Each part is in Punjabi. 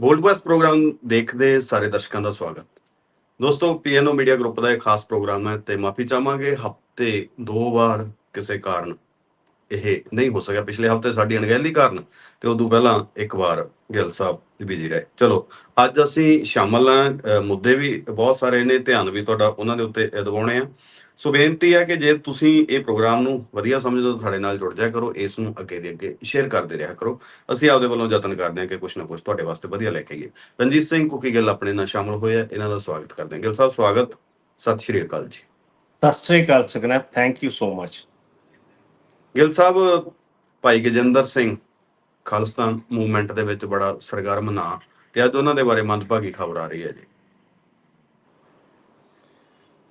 ਵੋਲਟਬਸ ਪ੍ਰੋਗਰਾਮ ਦੇਖਦੇ ਸਾਰੇ ਦਰਸ਼ਕਾਂ ਦਾ ਸਵਾਗਤ। ਦੋਸਤੋ, ਪੀਐਨਓ ਮੀਡੀਆ ਗਰੁੱਪ ਦਾ ਇੱਕ ਖਾਸ ਪ੍ਰੋਗਰਾਮ ਹੈ ਤੇ ਮਾਫੀ ਚਾਹਾਂਗੇ, ਹਫ਼ਤੇ ਦੋ ਵਾਰ ਕਿਸੇ ਕਾਰਨ ਇਹ ਨਹੀਂ ਹੋ ਸਕਿਆ। ਪਿਛਲੇ ਹਫ਼ਤੇ ਸਾਡੀ ਅਣਗਹਿਲੀ ਕਾਰਨ ਤੇ ਉਦੋਂ ਪਹਿਲਾਂ ਇੱਕ ਵਾਰ ਗਿੱਲ ਸਾਹਿਬ ਬਿਜ਼ੀ ਰਹੇ। ਚਲੋ, ਅੱਜ ਅਸੀਂ ਸ਼ਾਮਲ ਹਾਂ। ਮੁੱਦੇ ਵੀ ਬਹੁਤ ਸਾਰੇ ਨੇ, ਧਿਆਨ ਵੀ ਤੁਹਾਡਾ ਉਹਨਾਂ ਦੇ ਉੱਤੇ ਦਿਵਾਉਣੇ ਆ। ਸੋ ਬੇਨਤੀ ਹੈ ਕਿ ਜੇ ਤੁਸੀਂ ਇਹ ਪ੍ਰੋਗਰਾਮ ਨੂੰ ਵਧੀਆ ਸਮਝਦੇ ਹੋ ਸਾਡੇ ਨਾਲ ਜੁੜ ਜਾਇਆ ਕਰੋ ਇਸ ਨੂੰ ਅੱਗੇ ਦੇ ਅੱਗੇ ਸ਼ੇਅਰ ਕਰਦੇ ਰਿਹਾ ਕਰੋ। ਅਸੀਂ ਆਪਦੇ ਵੱਲੋਂ ਯਤਨ ਕਰਦੇ ਹਾਂ ਕਿ ਕੁਝ ਨਾ ਕੁਝ ਤੁਹਾਡੇ ਵਾਸਤੇ ਵਧੀਆ ਲੈ ਕੇ ਆਈਏ। ਰਣਜੀਤ ਸਿੰਘ ਕੁਕੀ ਗਿੱਲ ਆਪਣੇ ਨਾਲ ਸ਼ਾਮਲ ਹੋਏ ਆ ਇਹਨਾਂ ਦਾ ਸਵਾਗਤ ਕਰਦੇ ਹਾਂ। ਗਿੱਲ ਸਾਹਿਬ ਸਵਾਗਤ। ਸਤਿ ਸ਼੍ਰੀ ਅਕਾਲ ਜੀ। ਸਤਿ ਸ੍ਰੀ ਅਕਾਲ Sukhna thank you so much Gill Sahib Bhai Gajinder Singh Khalistan movement ਦੇ ਵਿੱਚ ਬੜਾ ਸਰਗਰਮ ਨਾਂ ਤੇ ਅੱਜ ਉਹਨਾਂ ਦੇ ਬਾਰੇ ਮੰਦਭਾਗੀ ਖਬਰ ਆ ਰਹੀ ਹੈ ਜੀ।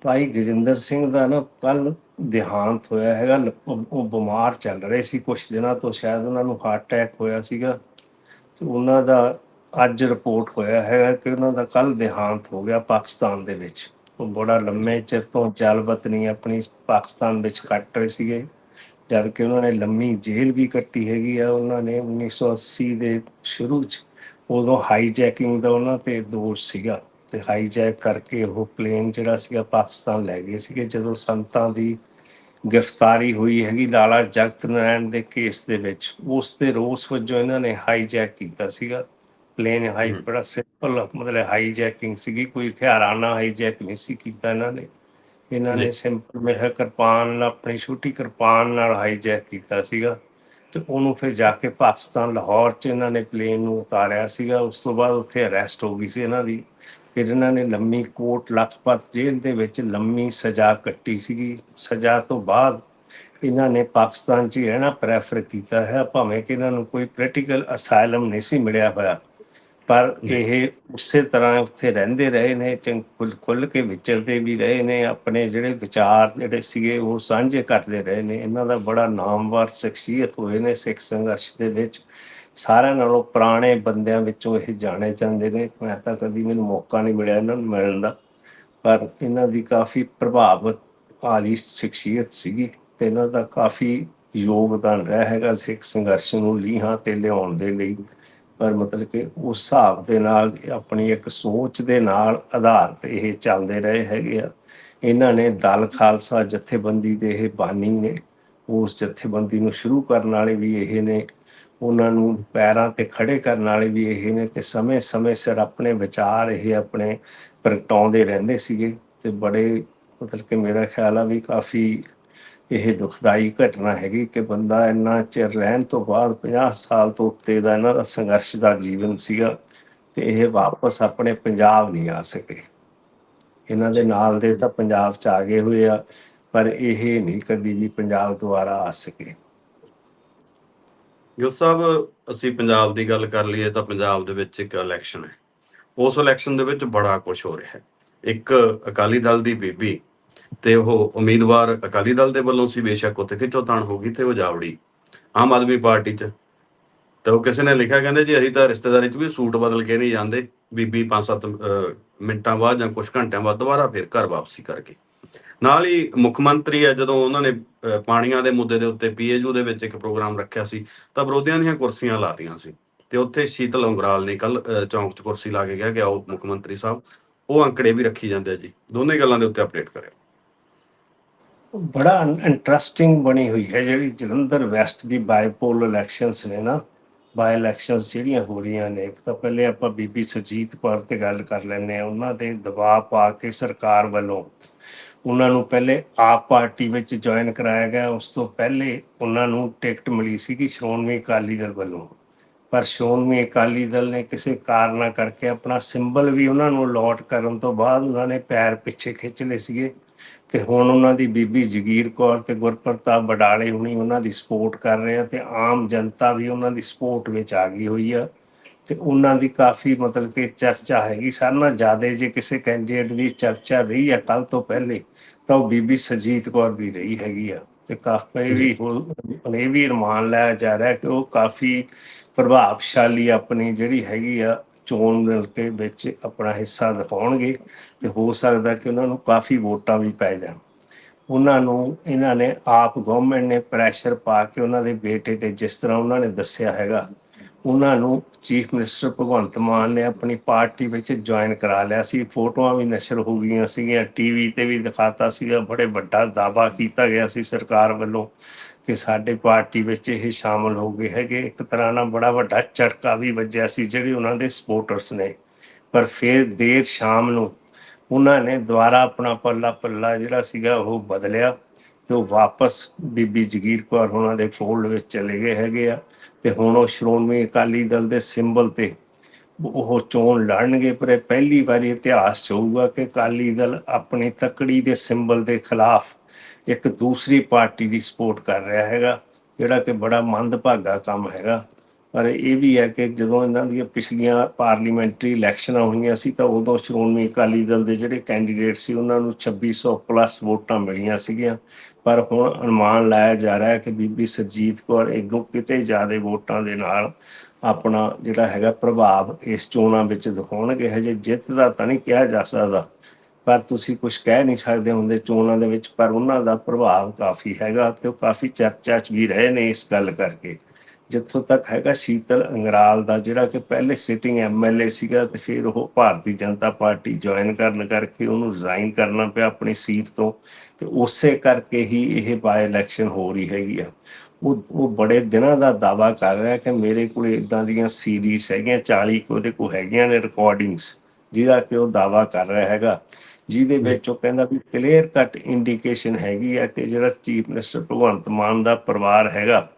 ਭਾਈ ਗਜਿੰਦਰ ਸਿੰਘ ਦਾ ਨਾ ਕੱਲ ਦੇਹਾਂਤ ਹੋਇਆ ਹੈਗਾ, ਲ- ਉਹ ਉਹ ਬਿਮਾਰ ਚੱਲ ਰਹੇ ਸੀ ਕੁਝ ਦਿਨਾਂ ਤੋਂ, ਸ਼ਾਇਦ ਉਹਨਾਂ ਨੂੰ ਹਾਰਟ ਅਟੈਕ ਹੋਇਆ ਸੀਗਾ। ਤੇ ਉਹਨਾਂ ਦਾ ਅੱਜ ਰਿਪੋਰਟ ਹੋਇਆ ਹੈਗਾ ਕਿ ਉਹਨਾਂ ਦਾ ਕੱਲ ਦੇਹਾਂਤ ਹੋ ਗਿਆ ਪਾਕਿਸਤਾਨ ਦੇ ਵਿੱਚ। ਉਹ ਬੜਾ ਲੰਮੇ ਚਿਰ ਤੋਂ ਜਲ ਵਤਨੀ ਆਪਣੀ ਪਾਕਿਸਤਾਨ ਵਿੱਚ ਕੱਟ ਰਹੇ ਸੀਗੇ। ਜਦ ਕਿ ਉਹਨਾਂ ਨੇ ਲੰਮੀ ਜੇਲ੍ਹ ਵੀ ਕੱਟੀ ਹੈਗੀ ਆ ਉਹਨਾਂ ਨੇ 1980 ਦੇ ਸ਼ੁਰੂ ਚ। ਉਦੋਂ ਹਾਈਜੈਕਿੰਗ ਦਾ ਉਹਨਾਂ ਤੇ ਦੋਸ਼ ਸੀਗਾ। ਤੇ ਹਾਈਜੈਕ ਕਰਕੇ ਉਹ ਪਲੇਨ ਜਿਹੜਾ ਸੀਗਾ ਪਾਕਿਸਤਾਨ ਲੈ ਗਏ ਸੀਗੇ। ਜਦੋਂ ਸੰਤਾਂ ਦੀ ਗ੍ਰਿਫਤਾਰੀ ਹੋਈ ਹੈਗੀ ਲਾਲਾ ਜਗਤ ਨਾਰਾਇਣ ਦੇ ਕੇਸ ਦੇ ਵਿੱਚ ਉਸ ਦੇ ਰੋਸ ਵਜੋਂ ਇਹਨਾਂ ਨੇ ਹਾਈਜੈਕ ਕੀਤਾ ਸੀਗਾ। Plain high. ਬੜਾ ਸਿੰਪਲ ਮਤਲਬ ਹਾਈਜੈਕਿੰਗ ਸੀਗੀ ਕੋਈ ਹਥਿਆਰਾਨਾ ਹਾਈਜੈਕ ਨਹੀਂ ਸੀ ਕੀਤਾ ਇਹਨਾਂ ਨੇ। ਇਹਨਾਂ। ਨੇ ਸਿੰਪਲ ਮੇਹ ਕਿਰਪਾਨ ਨਾਲ ਆਪਣੀ ਛੋਟੀ ਕਿਰਪਾਨ ਨਾਲ ਹਾਈਜੈਕ ਕੀਤਾ ਸੀਗਾ। ਤੇ ਉਹਨੂੰ ਫਿਰ ਜਾ ਕੇ ਪਾਕਿਸਤਾਨ ਲਾਹੌਰ 'ਚ ਇਹਨਾਂ ਨੇ ਪਲੇਨ ਨੂੰ ਉਤਾਰਿਆ ਸੀਗਾ। ਉਸ ਤੋਂ ਬਾਅਦ ਉੱਥੇ ਅਰੈਸਟ ਹੋ ਗਈ ਸੀ ਇਹਨਾਂ ਦੀ। ਫਿਰ ਇਹਨਾਂ ਨੇ ਲੰਮੀ ਕੋਟ ਲਖਪਤ ਜੇਲ੍ਹ ਦੇ ਵਿੱਚ ਲੰਮੀ ਸਜ਼ਾ ਕੱਟੀ ਸੀਗੀ। ਸਜ਼ਾ ਤੋਂ ਬਾਅਦ ਇਹਨਾਂ ਨੇ ਪਾਕਿਸਤਾਨ 'ਚ ਹੀ ਰਹਿਣਾ ਪ੍ਰੈਫਰ ਕੀਤਾ ਹੈ। ਭਾਵੇਂ ਕਿ ਇਹਨਾਂ ਨੂੰ ਕੋਈ ਪੋਲੀਟੀਕਲ ਅਸਾਈਲਮ ਨਹੀਂ ਸੀ ਮਿਲਿਆ ਹੋਇਆ। ਪਰ। ਇਹ ਉਸੇ ਤਰ੍ਹਾਂ ਉੱਥੇ ਰਹਿੰਦੇ ਰਹੇ ਨੇ ਚੰਗ ਖੁੱਲ ਖੁੱਲ ਕੇ ਵਿਚਰਦੇ ਵੀ ਰਹੇ ਨੇ ਆਪਣੇ ਜਿਹੜੇ ਵਿਚਾਰ ਜਿਹੜੇ ਸੀਗੇ ਉਹ ਸਾਂਝੇ ਕਰਦੇ ਰਹੇ ਨੇ। ਇਹਨਾਂ ਦਾ ਬੜਾ ਨਾਮਵਰ ਸ਼ਖਸੀਅਤ ਹੋਏ ਨੇ ਸਿੱਖ ਸੰਘਰਸ਼ ਦੇ ਵਿੱਚ। ਸਾਰਿਆਂ ਨਾਲੋਂ ਪੁਰਾਣੇ ਬੰਦਿਆਂ ਵਿੱਚੋਂ ਇਹ ਜਾਣੇ ਜਾਂਦੇ ਨੇ। ਮੈਂ ਤਾਂ ਕਦੀ ਮੈਨੂੰ ਮੌਕਾ ਨਹੀਂ ਮਿਲਿਆ ਇਹਨਾਂ ਨੂੰ ਮਿਲਣ ਦਾ। ਪਰ ਇਹਨਾਂ ਦੀ ਕਾਫੀ ਪ੍ਰਭਾਵਿਤ, ਆਲੀ ਸ਼ਖਸੀਅਤ ਸੀਗੀ ਤੇ ਇਹਨਾਂ ਦਾ ਕਾਫੀ ਯੋਗਦਾਨ ਰਿਹਾ ਹੈਗਾ ਸਿੱਖ ਸੰਘਰਸ਼ ਨੂੰ ਲੀਹਾਂ ਤੇ ਲਿਆਉਣ ਦੇ ਲਈ। ਪਰ ਮਤਲਬ ਕਿ ਉਸ ਹਿਸਾਬ ਦੇ ਨਾਲ, ਆਪਣੀ ਇੱਕ ਸੋਚ ਦੇ ਨਾਲ ਆਧਾਰ 'ਤੇ ਇਹ ਚੱਲਦੇ ਰਹੇ ਹੈਗੇ ਆ। ਇਹਨਾਂ ਨੇ ਦਲ ਖਾਲਸਾ ਜਥੇਬੰਦੀ ਦੇ ਇਹ ਬਾਨੀ ਨੇ, ਉਸ ਜਥੇਬੰਦੀ ਨੂੰ ਸ਼ੁਰੂ ਕਰਨ ਵਾਲੇ ਵੀ ਇਹ ਨੇ। ਉਹਨਾਂ ਨੂੰ ਪੈਰਾਂ ਤੇ ਖੜੇ ਕਰਨ ਵਾਲੇ ਵੀ ਇਹ ਨੇ ਤੇ ਸਮੇਂ-ਸਮੇਂ ਸਿਰ ਆਪਣੇ ਵਿਚਾਰ ਇਹ ਆਪਣੇ ਪ੍ਰਗਟਾਉਂਦੇ ਰਹਿੰਦੇ ਸੀਗੇ ਤੇ ਬੜੇ ਮਤਲਬ ਕਿ ਮੇਰਾ ਖਿਆਲ ਆ ਵੀ ਕਾਫੀ ਇਹ ਦੁਖਦਾਈ ਘਟਨਾ ਹੈਗੀ ਕਿ ਬੰਦਾ ਇੰਨਾ ਚਿਰ ਰਹਿਣ ਤੋਂ ਬਾਅਦ 50 ਸਾਲ ਤੋਂ ਉੱਤੇ ਦਾ ਇਹਨਾਂ ਦਾ ਸੰਘਰਸ਼ ਦਾ ਜੀਵਨ ਸੀਗਾ ਤੇ ਇਹ ਵਾਪਸ ਆਪਣੇ ਪੰਜਾਬ ਨਹੀਂ ਆ ਸਕੇ। ਇਹਨਾਂ ਦੇ ਨਾਲ ਦੇ ਤਾਂ ਪੰਜਾਬ ਚ ਆ ਗਏ ਹੋਏ ਆ, ਪਰ ਇਹ ਨਹੀਂ ਕਦੀ ਵੀ ਪੰਜਾਬ ਦੁਆਰਾ ਆ ਸਕੇ। ਗਿੱਲ ਸਾਹਿਬ, ਅਸੀਂ ਪੰਜਾਬ ਦੀ ਗੱਲ ਕਰ ਲਈਏ ਤਾਂ ਪੰਜਾਬ ਦੇ ਵਿੱਚ ਇੱਕ ਇਲੈਕਸ਼ਨ ਹੈ। ਉਸ ਇਲੈਕਸ਼ਨ ਦੇ ਵਿੱਚ ਬੜਾ ਕੁਝ ਹੋ ਰਿਹਾ ਹੈ। ਇੱਕ ਅਕਾਲੀ ਦਲ ਦੀ ਬੀਬੀ ਤੇ ਉਹ ਉਮੀਦਵਾਰ ਅਕਾਲੀ ਦਲ ਦੇ ਵੱਲੋਂ ਸੀ, ਬੇਸ਼ੱਕ ਉੱਥੇ ਖਿੱਚੋਤਾਣ ਹੋ ਗਈ ਤੇ ਉਹ ਜਾਵੜੀ, ਆਮ ਆਦਮੀ ਪਾਰਟੀ 'ਚ। ਤੇ ਉਹ ਕਿਸੇ ਨੇ ਲਿਖਿਆ, ਕਹਿੰਦੇ ਜੀ ਅਸੀਂ ਤਾਂ ਰਿਸ਼ਤੇਦਾਰੀ 'ਚ ਵੀ ਸੂਟ ਬਦਲ ਕੇ ਨਹੀਂ ਜਾਂਦੇ। ਬੀਬੀ 5-7 ਮਿੰਟਾਂ ਬਾਅਦ ਜਾਂ ਕੁਝ ਘੰਟਿਆਂ ਬਾਅਦ ਦੁਬਾਰਾ ਫਿਰ ਘਰ ਵਾਪਸੀ ਕਰਕੇ। ਨਾਲ ਹੀ ਮੁੱਖ ਮੰਤਰੀ ਹੈ, ਜਦੋਂ ਉਹਨਾਂ ਨੇ ਪਾਣੀਆਂ ਦੇ ਮੁੱਦੇ ਦੇ ਉੱਤੇ ਪੀਏਯੂ ਦੇ ਵਿੱਚ ਇੱਕ ਪ੍ਰੋਗਰਾਮ ਰੱਖਿਆ ਸੀ, ਤਾਂ ਵਿਰੋਧੀਆਂ ਦੀਆਂ ਕੁਰਸੀਆਂ ਲਾਤੀਆਂ ਸੀ। ਤੇ ਉੱਥੇ ਸ਼ੀਤਲ ਉਂਗਰਾਲ ਨੇ ਕੱਲ ਚੌਂਕ 'ਚ ਕੁਰਸੀ ਲਾ ਕੇ ਗਿਆ ਕਿ ਆਓ ਮੁੱਖ ਮੰਤਰੀ ਸਾਹਿਬ, ਉਹ ਅੰਕੜੇ ਵੀ ਰੱਖੀ ਜਾਂਦੇ ਆ ਜੀ। ਦੋਨੇ ਗੱਲਾਂ ਦੇ ਉੱਤੇ ਅਪਡੇਟ ਕਰਿਓ। ਬੜਾ ਇੰਟਰਸਟਿੰਗ ਬਣੀ ਹੋਈ ਹੈ ਜਿਹੜੀ ਜਲੰਧਰ ਵੈਸਟ ਦੀ ਬਾਈਪੋਲ ਇਲੈਕਸ਼ਨਸ ਨੇ ਨਾ, ਬਾਈ ਇਲੈਕਸ਼ਨਸ ਜਿਹੜੀਆਂ ਹੋ ਰਹੀਆਂ ਨੇ, ਇੱਕ ਤਾਂ ਪਹਿਲੇ ਆਪਾਂ ਬੀਬੀ ਸੁਰਜੀਤ ਕੌਰ ਤੇ ਗੱਲ ਕਰ ਲੈਂਦੇ ਆ ਉਹਨਾਂ ਦੇ ਦਬਾਅ ਪਾ ਕੇ ਸਰਕਾਰ ਵੱਲੋਂ ਉਹਨਾਂ ਨੂੰ ਪਹਿਲੇ ਆਪ ਪਾਰਟੀ ਵਿੱਚ ਜੁਆਇਨ ਕਰਾਇਆ ਗਿਆ। ਉਸ ਤੋਂ ਪਹਿਲੇ ਉਹਨਾਂ ਨੂੰ ਟਿਕਟ ਮਿਲੀ ਸੀ ਕਿ ਸ਼੍ਰੋਮਣੀ ਅਕਾਲੀ ਦਲ ਵੱਲੋਂ। ਪਰ ਸ਼੍ਰੋਮਣੀ ਅਕਾਲੀ ਦਲ ਨੇ ਕਿਸੇ ਕਾਰਨਾ ਕਰਕੇ ਆਪਣਾ ਸਿੰਬਲ ਵੀ ਉਹਨਾਂ ਨੂੰ ਅਲਾਟ ਕਰਨ ਤੋਂ ਬਾਅਦ ਉਹਨਾਂ ਨੇ ਪੈਰ ਪਿੱਛੇ ਖਿੱਚ ਲਏ ਸੀਗੇ। ਤੇ ਹੁਣ ਉਹਨਾਂ ਦੀ ਬੀਬੀ ਜਗੀਰ ਕੌਰ ਤੇ ਗੁਰਪ੍ਰਤਾਪ ਬਡਾਲੇ ਹੁਣੀ ਉਹਨਾਂ ਦੀ ਸਪੋਰਟ ਕਰ ਰਹੇ ਆ ਤੇ ਆਮ ਜਨਤਾ ਵੀ ਉਹਨਾਂ ਦੀ ਸਪੋਰਟ ਵਿੱਚ ਆ ਗਈ ਹੋਈ ਆ। ਤੇ ਉਹਨਾਂ ਦੀ ਕਾਫੀ ਮਤਲਬ ਕਿ ਚਰਚਾ ਹੈਗੀ। ਸਾਰਿਆਂ ਨਾਲੋਂ ਜ਼ਿਆਦਾ ਜੇ ਕਿਸੇ ਕੈਂਡੀਡੇਟ ਦੀ ਚਰਚਾ ਰਹੀ ਆ ਕੱਲ ਤੋਂ ਪਹਿਲੇ ਤਾਂ ਉਹ ਬੀਬੀ ਸਰਜੀਤ ਕੌਰ ਦੀ ਰਹੀ ਹੈਗੀ ਆ। ਤੇ ਕਾਫੀ ਵੀ ਹੁਣ ਇਹ ਵੀ ਅਰਮਾਨ ਲਾਇਆ ਜਾ ਰਿਹਾ ਕਿ ਉਹ ਕਾਫੀ ਪ੍ਰਭਾਵਸ਼ਾਲੀ ਆਪਣੀ ਜਿਹੜੀ ਹੈਗੀ ਆ ਚੋਣ ਮਿਲ ਕੇ ਵਿੱਚ ਆਪਣਾ ਹਿੱਸਾ ਦਿਖਾਉਣਗੇ ਤੇ ਹੋ ਸਕਦਾ ਕਿ ਉਹਨਾਂ ਨੂੰ ਕਾਫੀ ਵੋਟਾਂ ਵੀ ਪੈ ਜਾਣ। ਉਹਨਾਂ ਨੂੰ ਇਹਨਾਂ ਨੇ ਆਪ ਗਵਰਨਮੈਂਟ ਨੇ ਪ੍ਰੈਸ਼ਰ ਪਾ ਕੇ ਉਹਨਾਂ ਦੇ ਬੇਟੇ ਤੇ ਜਿਸ ਤਰ੍ਹਾਂ ਉਹਨਾਂ ਨੇ ਦੱਸਿਆ ਹੈਗਾ ਉਹਨਾਂ ਨੂੰ ਚੀਫ ਮਿਨਿਸਟਰ ਭਗਵੰਤ ਮਾਨ ਨੇ ਆਪਣੀ ਪਾਰਟੀ ਵਿੱਚ ਜੁਆਇਨ ਕਰਾ ਲਿਆ ਸੀ। ਫੋਟੋਆਂ ਵੀ ਨਸ਼ਰ ਹੋ ਗਈਆਂ ਸੀਗੀਆਂ ਟੀਵੀ ਤੇ ਵੀ ਦਿਖਾਤਾ ਸੀਗਾ। ਬੜੇ ਵੱਡਾ ਦਾਵਾ ਕੀਤਾ ਗਿਆ ਸੀ ਸਰਕਾਰ ਵੱਲੋਂ ਕਿ ਸਾਡੇ ਪਾਰਟੀ ਵਿੱਚ ਇਹ ਸ਼ਾਮਲ ਹੋ ਗਏ ਹੈਗੇ। ਇੱਕ ਤਰ੍ਹਾਂ ਨਾਲ ਬੜਾ ਵੱਡਾ ਝਟਕਾ ਵੀ ਵੱਜਿਆ ਸੀ ਜਿਹੜੇ ਉਹਨਾਂ ਦੇ ਸਪੋਰਟਰਸ ਨੇ। ਪਰ ਫਿਰ ਦੇਰ ਸ਼ਾਮ ਨੂੰ ਉਹਨਾਂ ਨੇ ਦੁਬਾਰਾ ਆਪਣਾ ਪੱਲਾ ਪੱਲਾ ਜਿਹੜਾ ਸੀਗਾ ਉਹ ਬਦਲਿਆ। ਤੇ ਉਹ ਵਾਪਸ ਬੀਬੀ ਜਗੀਰ ਕੌਰ ਉਹਨਾਂ ਦੇ ਫੋਲਡ ਵਿੱਚ ਚਲੇ ਗਏ ਹੈਗੇ ਆ। ਤੇ ਹੁਣ ਉਹ ਸ਼੍ਰੋਮਣੀ ਅਕਾਲੀ ਦਲ ਦੇ ਸਿੰਬਲ ਤੇ ਉਹ ਚੋਣ ਲੜਨਗੇ, ਪਰ ਇਹ ਪਹਿਲੀ ਵਾਰੀ ਇਤਿਹਾਸ 'ਚ ਹੋਊਗਾ ਕਿ ਅਕਾਲੀ ਦਲ ਆਪਣੀ ਤਕੜੀ ਦੇ ਸਿੰਬਲ ਦੇ ਖਿਲਾਫ ਇੱਕ ਦੂਸਰੀ ਪਾਰਟੀ ਦੀ ਸਪੋਰਟ ਕਰ ਰਿਹਾ ਹੈਗਾ, ਜਿਹੜਾ ਕਿ ਬੜਾ ਮੰਦਭਾਗਾ ਕੰਮ ਹੈਗਾ। ਪਰ ਇਹ ਵੀ ਹੈ ਕਿ ਜਦੋਂ ਇਹਨਾਂ ਦੀਆਂ ਪਿਛਲੀਆਂ ਪਾਰਲੀਮੈਂਟਰੀ ਇਲੈਕਸ਼ਨਾਂ ਹੋਈਆਂ ਸੀ, ਤਾਂ ਉਦੋਂ ਸ਼੍ਰੋਮਣੀ ਅਕਾਲੀ ਦਲ ਦੇ ਜਿਹੜੇ ਕੈਂਡੀਡੇਟ ਸੀ, ਉਹਨਾਂ ਨੂੰ 2600 ਪਲੱਸ ਵੋਟਾਂ ਮਿਲੀਆਂ ਸੀਗੀਆਂ। ਪਰ ਹੁਣ ਅਨੁਮਾਨ ਲਾਇਆ ਜਾ ਰਿਹਾ ਹੈ ਕਿ ਬੀਬੀ ਸਰਜੀਤ ਕੌਰ ਇਦੋਂ ਕਿਤੇ ਜ਼ਿਆਦਾ ਵੋਟਾਂ ਦੇ ਨਾਲ ਆਪਣਾ ਜਿਹੜਾ ਹੈਗਾ ਪ੍ਰਭਾਵ ਇਸ ਚੋਣਾਂ ਵਿੱਚ ਦਿਖਾਉਣਗੇ। ਹਜੇ ਜਿੱਤ ਦਾ ਤਾਂ ਨਹੀਂ ਕਿਹਾ ਜਾ ਸਕਦਾ, ਪਰ ਤੁਸੀਂ ਕੁਝ ਕਹਿ ਨਹੀਂ ਸਕਦੇ ਹੁੰਦੇ ਚੋਣਾਂ ਦੇ ਵਿੱਚ, ਪਰ ਉਹਨਾਂ ਦਾ ਪ੍ਰਭਾਵ ਕਾਫੀ ਹੈਗਾ ਤੇ ਉਹ ਕਾਫੀ ਚਰਚਾ 'ਚ ਵੀ ਰਹੇ ਨੇ ਇਸ ਗੱਲ ਕਰਕੇ। ਜਿੱਥੋਂ ਤੱਕ ਹੈਗਾ ਸ਼ੀਤਲ ਅੰਗਰਾਲ ਦਾ, ਜਿਹੜਾ ਕਿ ਪਹਿਲੇ ਸਿਟਿੰਗ ਐਮਐਲਏ ਸੀਗਾ ਤੇ ਫਿਰ ਉਹ ਭਾਰਤੀ ਜਨਤਾ ਪਾਰਟੀ ਜੁਆਇਨ ਕਰਨ ਕਰਕੇ ਉਹਨੂੰ ਰਿਜ਼ਾਈਨ ਕਰਨਾ ਪਿਆ ਆਪਣੀ ਸੀਟ ਤੋਂ ਤੇ ਉਸੇ ਕਰਕੇ ਹੀ ਇਹ ਬਾਈ ਇਲੈਕਸ਼ਨ ਹੋ ਰਹੀ ਹੈਗੀ ਆ। ਉਹ ਉਹ ਬੜੇ ਦਿਨਾਂ ਦਾ ਦਾਵਾ ਕਰ ਰਿਹਾ ਕਿ ਮੇਰੇ ਕੋਲ ਇਦਾਂ ਦੀਆਂ ਸੀਰੀਜ਼ ਹੈਗੀਆਂ 40 ਕੁ ਉਹਦੇ ਕੋਲ ਹੈਗੀਆਂ ਨੇ ਰਿਕਾਰਡਿੰਗਸ ਜਿਹਦਾ ਕਿ ਉਹ ਦਾਵਾ ਕਰ ਰਿਹਾ ਹੈਗਾ। ਜਿਹਦੇ ਵਿੱਚ ਉਹ ਕਹਿੰਦਾ ਵੀ ਕਲੀਅਰ ਕੱਟ ਇੰਡੀਕੇਸ਼ਨ ਹੈਗੀ ਆ ਕਿ ਜਿਹੜਾ ਚੀਫ ਮਿਨਿਸਟਰ ਭਗਵੰਤ ਮਾਨ ਦਾ ਪਰਿਵਾਰ ਹੈਗਾ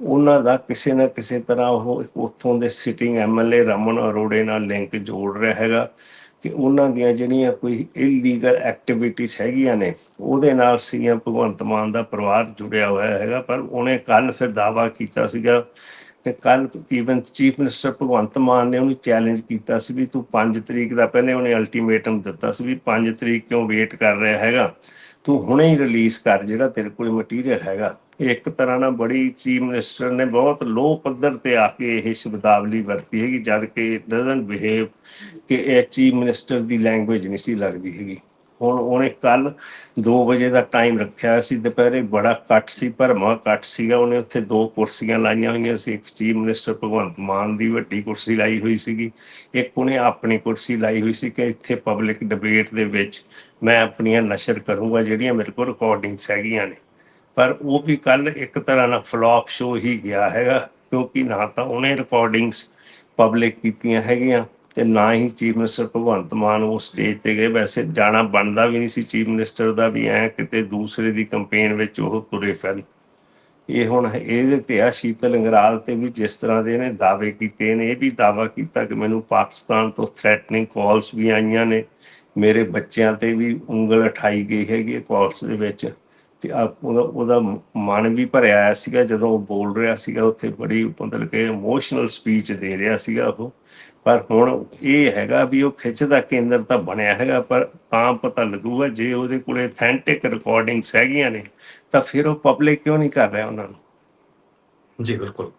ਉਹਨਾਂ ਦਾ ਕਿਸੇ ਨਾ ਕਿਸੇ ਤਰ੍ਹਾਂ ਉਹ ਉੱਥੋਂ ਦੇ ਸਿਟਿੰਗ ਐਮਐਲਏ ਰਮਨ ਅਰੋੜੇ ਨਾਲ ਲਿੰਕ ਜੋੜ ਰਿਹਾ ਹੈਗਾ ਕਿ ਉਹਨਾਂ ਦੀਆਂ ਜਿਹੜੀਆਂ ਕੋਈ ਇਲੀਗਲ ਐਕਟੀਵਿਟੀਜ਼ ਹੈਗੀਆਂ ਨੇ, ਉਹਦੇ ਨਾਲ ਸੀਐਮ ਭਗਵੰਤ ਮਾਨ ਦਾ ਪਰਿਵਾਰ ਜੁੜਿਆ ਹੋਇਆ ਹੈਗਾ, ਪਰ ਉਹਨੇ ਕੱਲ ਫਿਰ ਦਾਵਾ ਕੀਤਾ ਸੀਗਾ ਕਿ ਕੱਲ even chief minister Bhagwant Mann ਨੇ ਉਹਨੂੰ ਚੈਲੰਜ ਕੀਤਾ ਸੀ ਵੀ ਤੂੰ 5 ਤਰੀਕ ਦਾ ਪਹਿਲੇ ਉਹਨੇ ਅਲਟੀਮੇਟਮ ਦਿੱਤਾ ਸੀ ਵੀ 5 ਤਰੀਕ ਕਿਉਂ ਵੇਟ ਕਰ ਰਿਹਾ ਹੈਗਾ। ਤੂੰ ਹੁਣੇ ਹੀ ਰਿਲੀਜ਼ ਕਰ ਜਿਹੜਾ ਤੇਰੇ ਕੋਲ ਮਟੀਰੀਅਲ ਹੈਗਾ। ਇੱਕ ਤਰ੍ਹਾਂ ਨਾਲ ਬੜੀ ਚੀਫ ਮਿਨਿਸਟਰ ਨੇ ਬਹੁਤ ਲੋ ਪੱਧਰ ਤੇ ਆ ਕੇ ਇਹ ਸ਼ਬਦਾਵਲੀ ਵਰਤੀ ਹੈਗੀ, ਜਦ ਕਿ ਇਟ ਡਸਨਟ ਬਿਹੇਵ ਕਿ ਇਹ ਚੀਫ ਮਿਨਿਸਟਰ ਦੀ ਲੈਂਗੁਏਜ ਨਹੀਂ ਸੀ ਲੱਗਦੀ ਹੈਗੀ। ਹੁਣ ਉਹਨੇ ਕੱਲ 2 ਵਜੇ ਦਾ ਟਾਈਮ ਰੱਖਿਆ ਸੀ, ਦੁਪਹਿਰੇ ਬੜਾ ਕੱਟ ਸੀ ਭਰਮਾ ਕੱਟ ਸੀਗਾ। ਉਹਨੇ ਉੱਥੇ ਦੋ ਕੁਰਸੀਆਂ ਲਾਈਆਂ ਹੋਈਆਂ ਸੀ, ਇੱਕ ਚੀਫ ਮਿਨਿਸਟਰ ਭਗਵੰਤ ਮਾਨ ਦੀ ਵੱਡੀ ਕੁਰਸੀ ਲਾਈ ਹੋਈ ਸੀਗੀ, ਇੱਕ ਉਹਨੇ ਆਪਣੀ ਕੁਰਸੀ ਲਾਈ ਹੋਈ ਸੀ ਕਿ ਇੱਥੇ ਪਬਲਿਕ ਡਿਬੇਟ ਦੇ ਵਿੱਚ ਮੈਂ ਆਪਣੀਆਂ ਨਸ਼ਰ ਕਰੂੰਗਾ, ਜਿਹੜੀਆਂ ਮੇਰੇ ਕੋਲ ਰਿਕਾਰਡਿੰਗਸ ਹੈਗੀਆਂ ਨੇ। ਪਰ ਉਹ ਵੀ ਕੱਲ ਇੱਕ ਤਰ੍ਹਾਂ ਨਾਲ ਫਲॉप ਸ਼ੋ ਹੀ ਗਿਆ ਹੈਗਾ, ਕਿਉਂਕਿ ਨਾ ਤਾਂ ਉਹਨੇ ਰਿਕਾਰਡਿੰਗਸ ਪਬਲਿਕ ਕੀਤੀਆਂ ਹੈਗੀਆਂ ਤੇ ਨਾ ਹੀ ਚੀਫ ਮਿਨਿਸਟਰ ਭਗਵੰਤ ਮਾਨ ਉਹ ਸਟੇਜ ਤੇ ਗਏ। ਵੈਸੇ ਜਾਣਾ ਬਣਦਾ ਵੀ ਨਹੀਂ ਸੀ ਚੀਫ ਮਿਨਿਸਟਰ ਦਾ ਵੀ, ਐ ਕਿਤੇ ਦੂਸਰੇ ਦੀ ਕੰਪੇਨ ਵਿੱਚ ਉਹ ਤੁਰੇ ਫਿਰਨ। ਇਹ ਹੁਣ ਇਹਦੇ ਤੇ ਆ ਸ਼ੀਤਲ ਅੰਗਰਾਲ ਤੇ ਵੀ ਜਿਸ ਤਰ੍ਹਾਂ ਦੇ ਨੇ ਦਾਅਵੇ ਕੀਤੇ ਨੇ। ਇਹ ਵੀ ਦਾਅਵਾ ਕੀਤਾ ਕਿ ਮੈਨੂੰ ਪਾਕਿਸਤਾਨ ਤੋਂ ਥ੍ਰੈਟਨਿੰਗ ਕਾਲਸ ਵੀ ਆਈਆਂ ਨੇ। ਮੇਰੇ ਬੱਚਿਆਂ ਤੇ ਵੀ ਉਂਗਲ ਉਠਾਈ ਗਈ ਹੈਗੀ ਕਾਲਸ ਦੇ ਵਿੱਚ। ਤੇ ਉਹਦਾ ਉਹਦਾ ਮਨ ਵੀ ਭਰਿਆ ਆਇਆ ਸੀਗਾ। ਜਦੋਂ ਉਹ ਬੋਲ ਰਿਹਾ ਸੀਗਾ, ਉੱਥੇ ਬੜੀ ਮਤਲਬ ਕਿ ਇਮੋਸ਼ਨਲ ਸਪੀਚ ਦੇ ਰਿਹਾ ਸੀਗਾ ਉਹ। ਪਰ ਹੁਣ ਇਹ ਹੈਗਾ ਵੀ ਉਹ ਖਿੱਚ ਦਾ ਕੇਂਦਰ ਤਾਂ ਬਣਿਆ ਹੈਗਾ, ਪਰ ਤਾਂ ਪਤਾ ਲੱਗੂਗਾ ਜੇ ਉਹਦੇ ਕੋਲੇ ਅਥੈਂਟਿਕ ਰਿਕਾਰਡਿੰਗਸ ਹੈਗੀਆਂ ਨੇ, ਤਾਂ ਫਿਰ ਉਹ ਪਬਲਿਕ ਕਿਉਂ ਨਹੀਂ ਕਰ ਰਿਹਾ ਉਹਨਾਂ ਨੂੰ? ਜੀ, ਬਿਲਕੁਲ।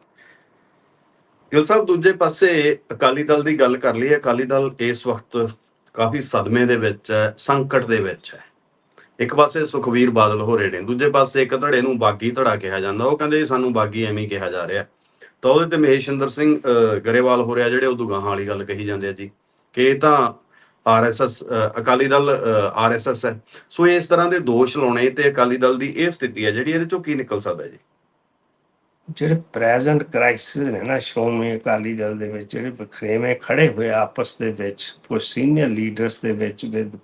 ਗਿਲ ਸਾਹਿਬ, ਦੂਜੇ ਪਾਸੇ ਅਕਾਲੀ ਦਲ ਦੀ ਗੱਲ ਕਰ ਲਈਏ, ਅਕਾਲੀ ਦਲ ਇਸ ਵਕਤ ਕਾਫੀ ਸਦਮੇ ਦੇ ਵਿੱਚ ਹੈ, ਸੰਕਟ ਦੇ ਵਿੱਚ ਹੈ। ਇੱਕ ਪਾਸੇ ਸੁਖਵੀਰ ਬਾਦਲ ਹੋ ਰਹੇ ਨੇ, ਦੂਜੇ ਪਾਸੇ ਇੱਕ ਧੜੇ ਨੂੰ ਬਾਗੀ ਧੜਾ ਕਿਹਾ ਜਾਂਦਾ, ਉਹ ਕਹਿੰਦੇ ਜੀ ਸਾਨੂੰ ਬਾਗੀ ਐਵੇਂ ਕਿਹਾ ਜਾ ਰਿਹਾ। ਤਾਂ ਉਹਦੇ ਤੇ ਮਹੇਸ਼ਿੰਦਰ ਸਿੰਘ ਗਰੇਵਾਲ ਹੋ ਰਿਹਾ ਜਿਹੜੇ ਉਹ ਦੁਗਾਹਾਂ ਵਾਲੀ ਗੱਲ ਕਹੀ ਜਾਂਦੇ ਆ ਜੀ, ਕਿ ਇਹ ਤਾਂ ਆਰਐਸਐਸ ਅਕਾਲੀ ਦਲ ਆਰਐਸਐਸ ਹੈ। ਸੋ ਇਸ ਤਰ੍ਹਾਂ ਦੇ ਦੋਸ਼ ਲਾਉਣੇ ਤੇ ਅਕਾਲੀ ਦਲ ਦੀ ਇਹ ਸਥਿਤੀ ਹੈ ਜਿਹੜੀ ਇਹਦੇ ਚੋਂ ਕੀ ਨਿਕਲ ਸਕਦਾ ਜੀ? ਜਿਹੜੇ ਪ੍ਰੈਜ਼ੈਂਟ ਕ੍ਰਾਈਸਿਸ ਨੇ ਨਾ ਸ਼੍ਰੋਮਣੀ ਅਕਾਲੀ ਦਲ ਦੇ ਵਿੱਚ, ਜਿਹੜੇ ਵਖਰੇਵੇਂ ਖੜੇ ਹੋਏ ਆਪਸ ਦੇ ਵਿੱਚ ਕੁਝ ਸੀਨੀਅਰ ਲੀਡਰਸ ਦੇ ਵਿੱਚ ਵਿਦ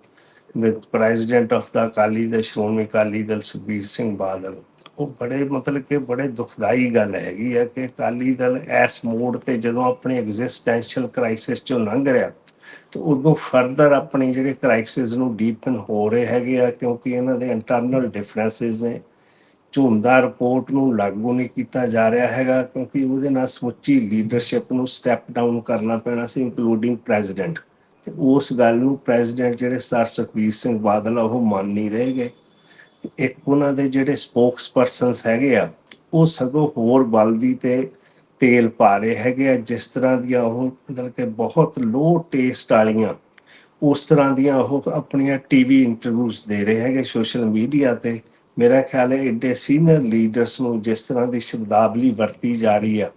ਵਿਦ ਪ੍ਰੈਜ਼ੀਡੈਂਟ ਆਫ ਦਾ ਅਕਾਲੀ ਦਲ ਸ਼੍ਰੋਮਣੀ ਅਕਾਲੀ ਦਲ ਸੁਖਬੀਰ ਸਿੰਘ ਬਾਦਲ। ਉਹ ਬੜੇ, ਮਤਲਬ ਕਿ ਬੜੇ ਦੁਖਦਾਈ ਗੱਲ ਹੈਗੀ ਆ ਕਿ ਅਕਾਲੀ ਦਲ ਇਸ ਮੋੜ ਤੇ ਜਦੋਂ ਆਪਣੇ ਐਗਜ਼ਿਸਟੈਂਸ਼ੀਅਲ ਕ੍ਰਾਈਸਿਸ ਚੋਂ ਲੰਘ ਰਿਹਾ, ਤੇ ਉਦੋਂ ਫਰਦਰ ਆਪਣੀ ਜਿਹੜੇ ਕ੍ਰਾਈਸਿਸ ਨੂੰ ਡੀਪਨ ਹੋ ਰਹੇ ਹੈਗੇ ਆ ਕਿਉਂਕਿ ਇਹਨਾਂ ਦੇ ਇੰਟਰਨਲ ਡਿਫਰੈਂਸਿਸ ਨੇ। ਝੁੰਦਾ ਰਿਪੋਰਟ ਨੂੰ ਲਾਗੂ ਨਹੀਂ ਕੀਤਾ ਜਾ ਰਿਹਾ ਹੈਗਾ ਕਿਉਂਕਿ ਉਹਦੇ ਨਾਲ ਸਮੁੱਚੀ ਲੀਡਰਸ਼ਿਪ ਨੂੰ ਸਟੈਪ ਡਾਊਨ ਕਰਨਾ ਪੈਣਾ ਸੀ ਇਨਕਲੂਡਿੰਗ ਪ੍ਰੈਜ਼ੀਡੈਂਟ ਤੇ ਉਸ ਗੱਲ ਨੂੰ ਪ੍ਰੈਜ਼ੀਡੈਂਟ ਜਿਹੜੇ ਸਰ ਸੁਖਬੀਰ ਸਿੰਘ ਬਾਦਲ ਆ, ਉਹ ਮੰਨ ਨਹੀਂ ਰਹੇ ਗਏ ਤੇ ਇੱਕ ਉਹਨਾਂ ਦੇ ਜਿਹੜੇ ਸਪੋਕਸ ਪਰਸਨਸ ਹੈਗੇ ਆ, ਉਹ ਸਗੋਂ ਹੋਰ ਬਲਦੀ ਤੇ ਤੇਲ ਪਾ ਰਹੇ ਹੈਗੇ ਆ, ਜਿਸ ਤਰ੍ਹਾਂ ਦੀਆਂ ਉਹ ਮਤਲਬ ਕਿ ਬਹੁਤ ਲੋ ਟੇਸਟ ਵਾਲੀਆਂ, ਉਸ ਤਰ੍ਹਾਂ ਦੀਆਂ ਉਹ ਆਪਣੀਆਂ ਟੀਵੀ ਇੰਟਰਵਿਊਜ਼ ਦੇ ਰਹੇ ਹੈਗੇ ਸੋਸ਼ਲ ਮੀਡੀਆ ਤੇ। ਮੇਰਾ ਖਿਆਲ ਹੈ ਇੱਡੇ ਸੀਨੀਅਰ ਲੀਡਰਸ ਨੂੰ ਜਿਸ ਤਰ੍ਹਾਂ ਦੀ ਸ਼ਬਦਾਵਲੀ ਵਰਤੀ ਜਾ ਰਹੀ ਆ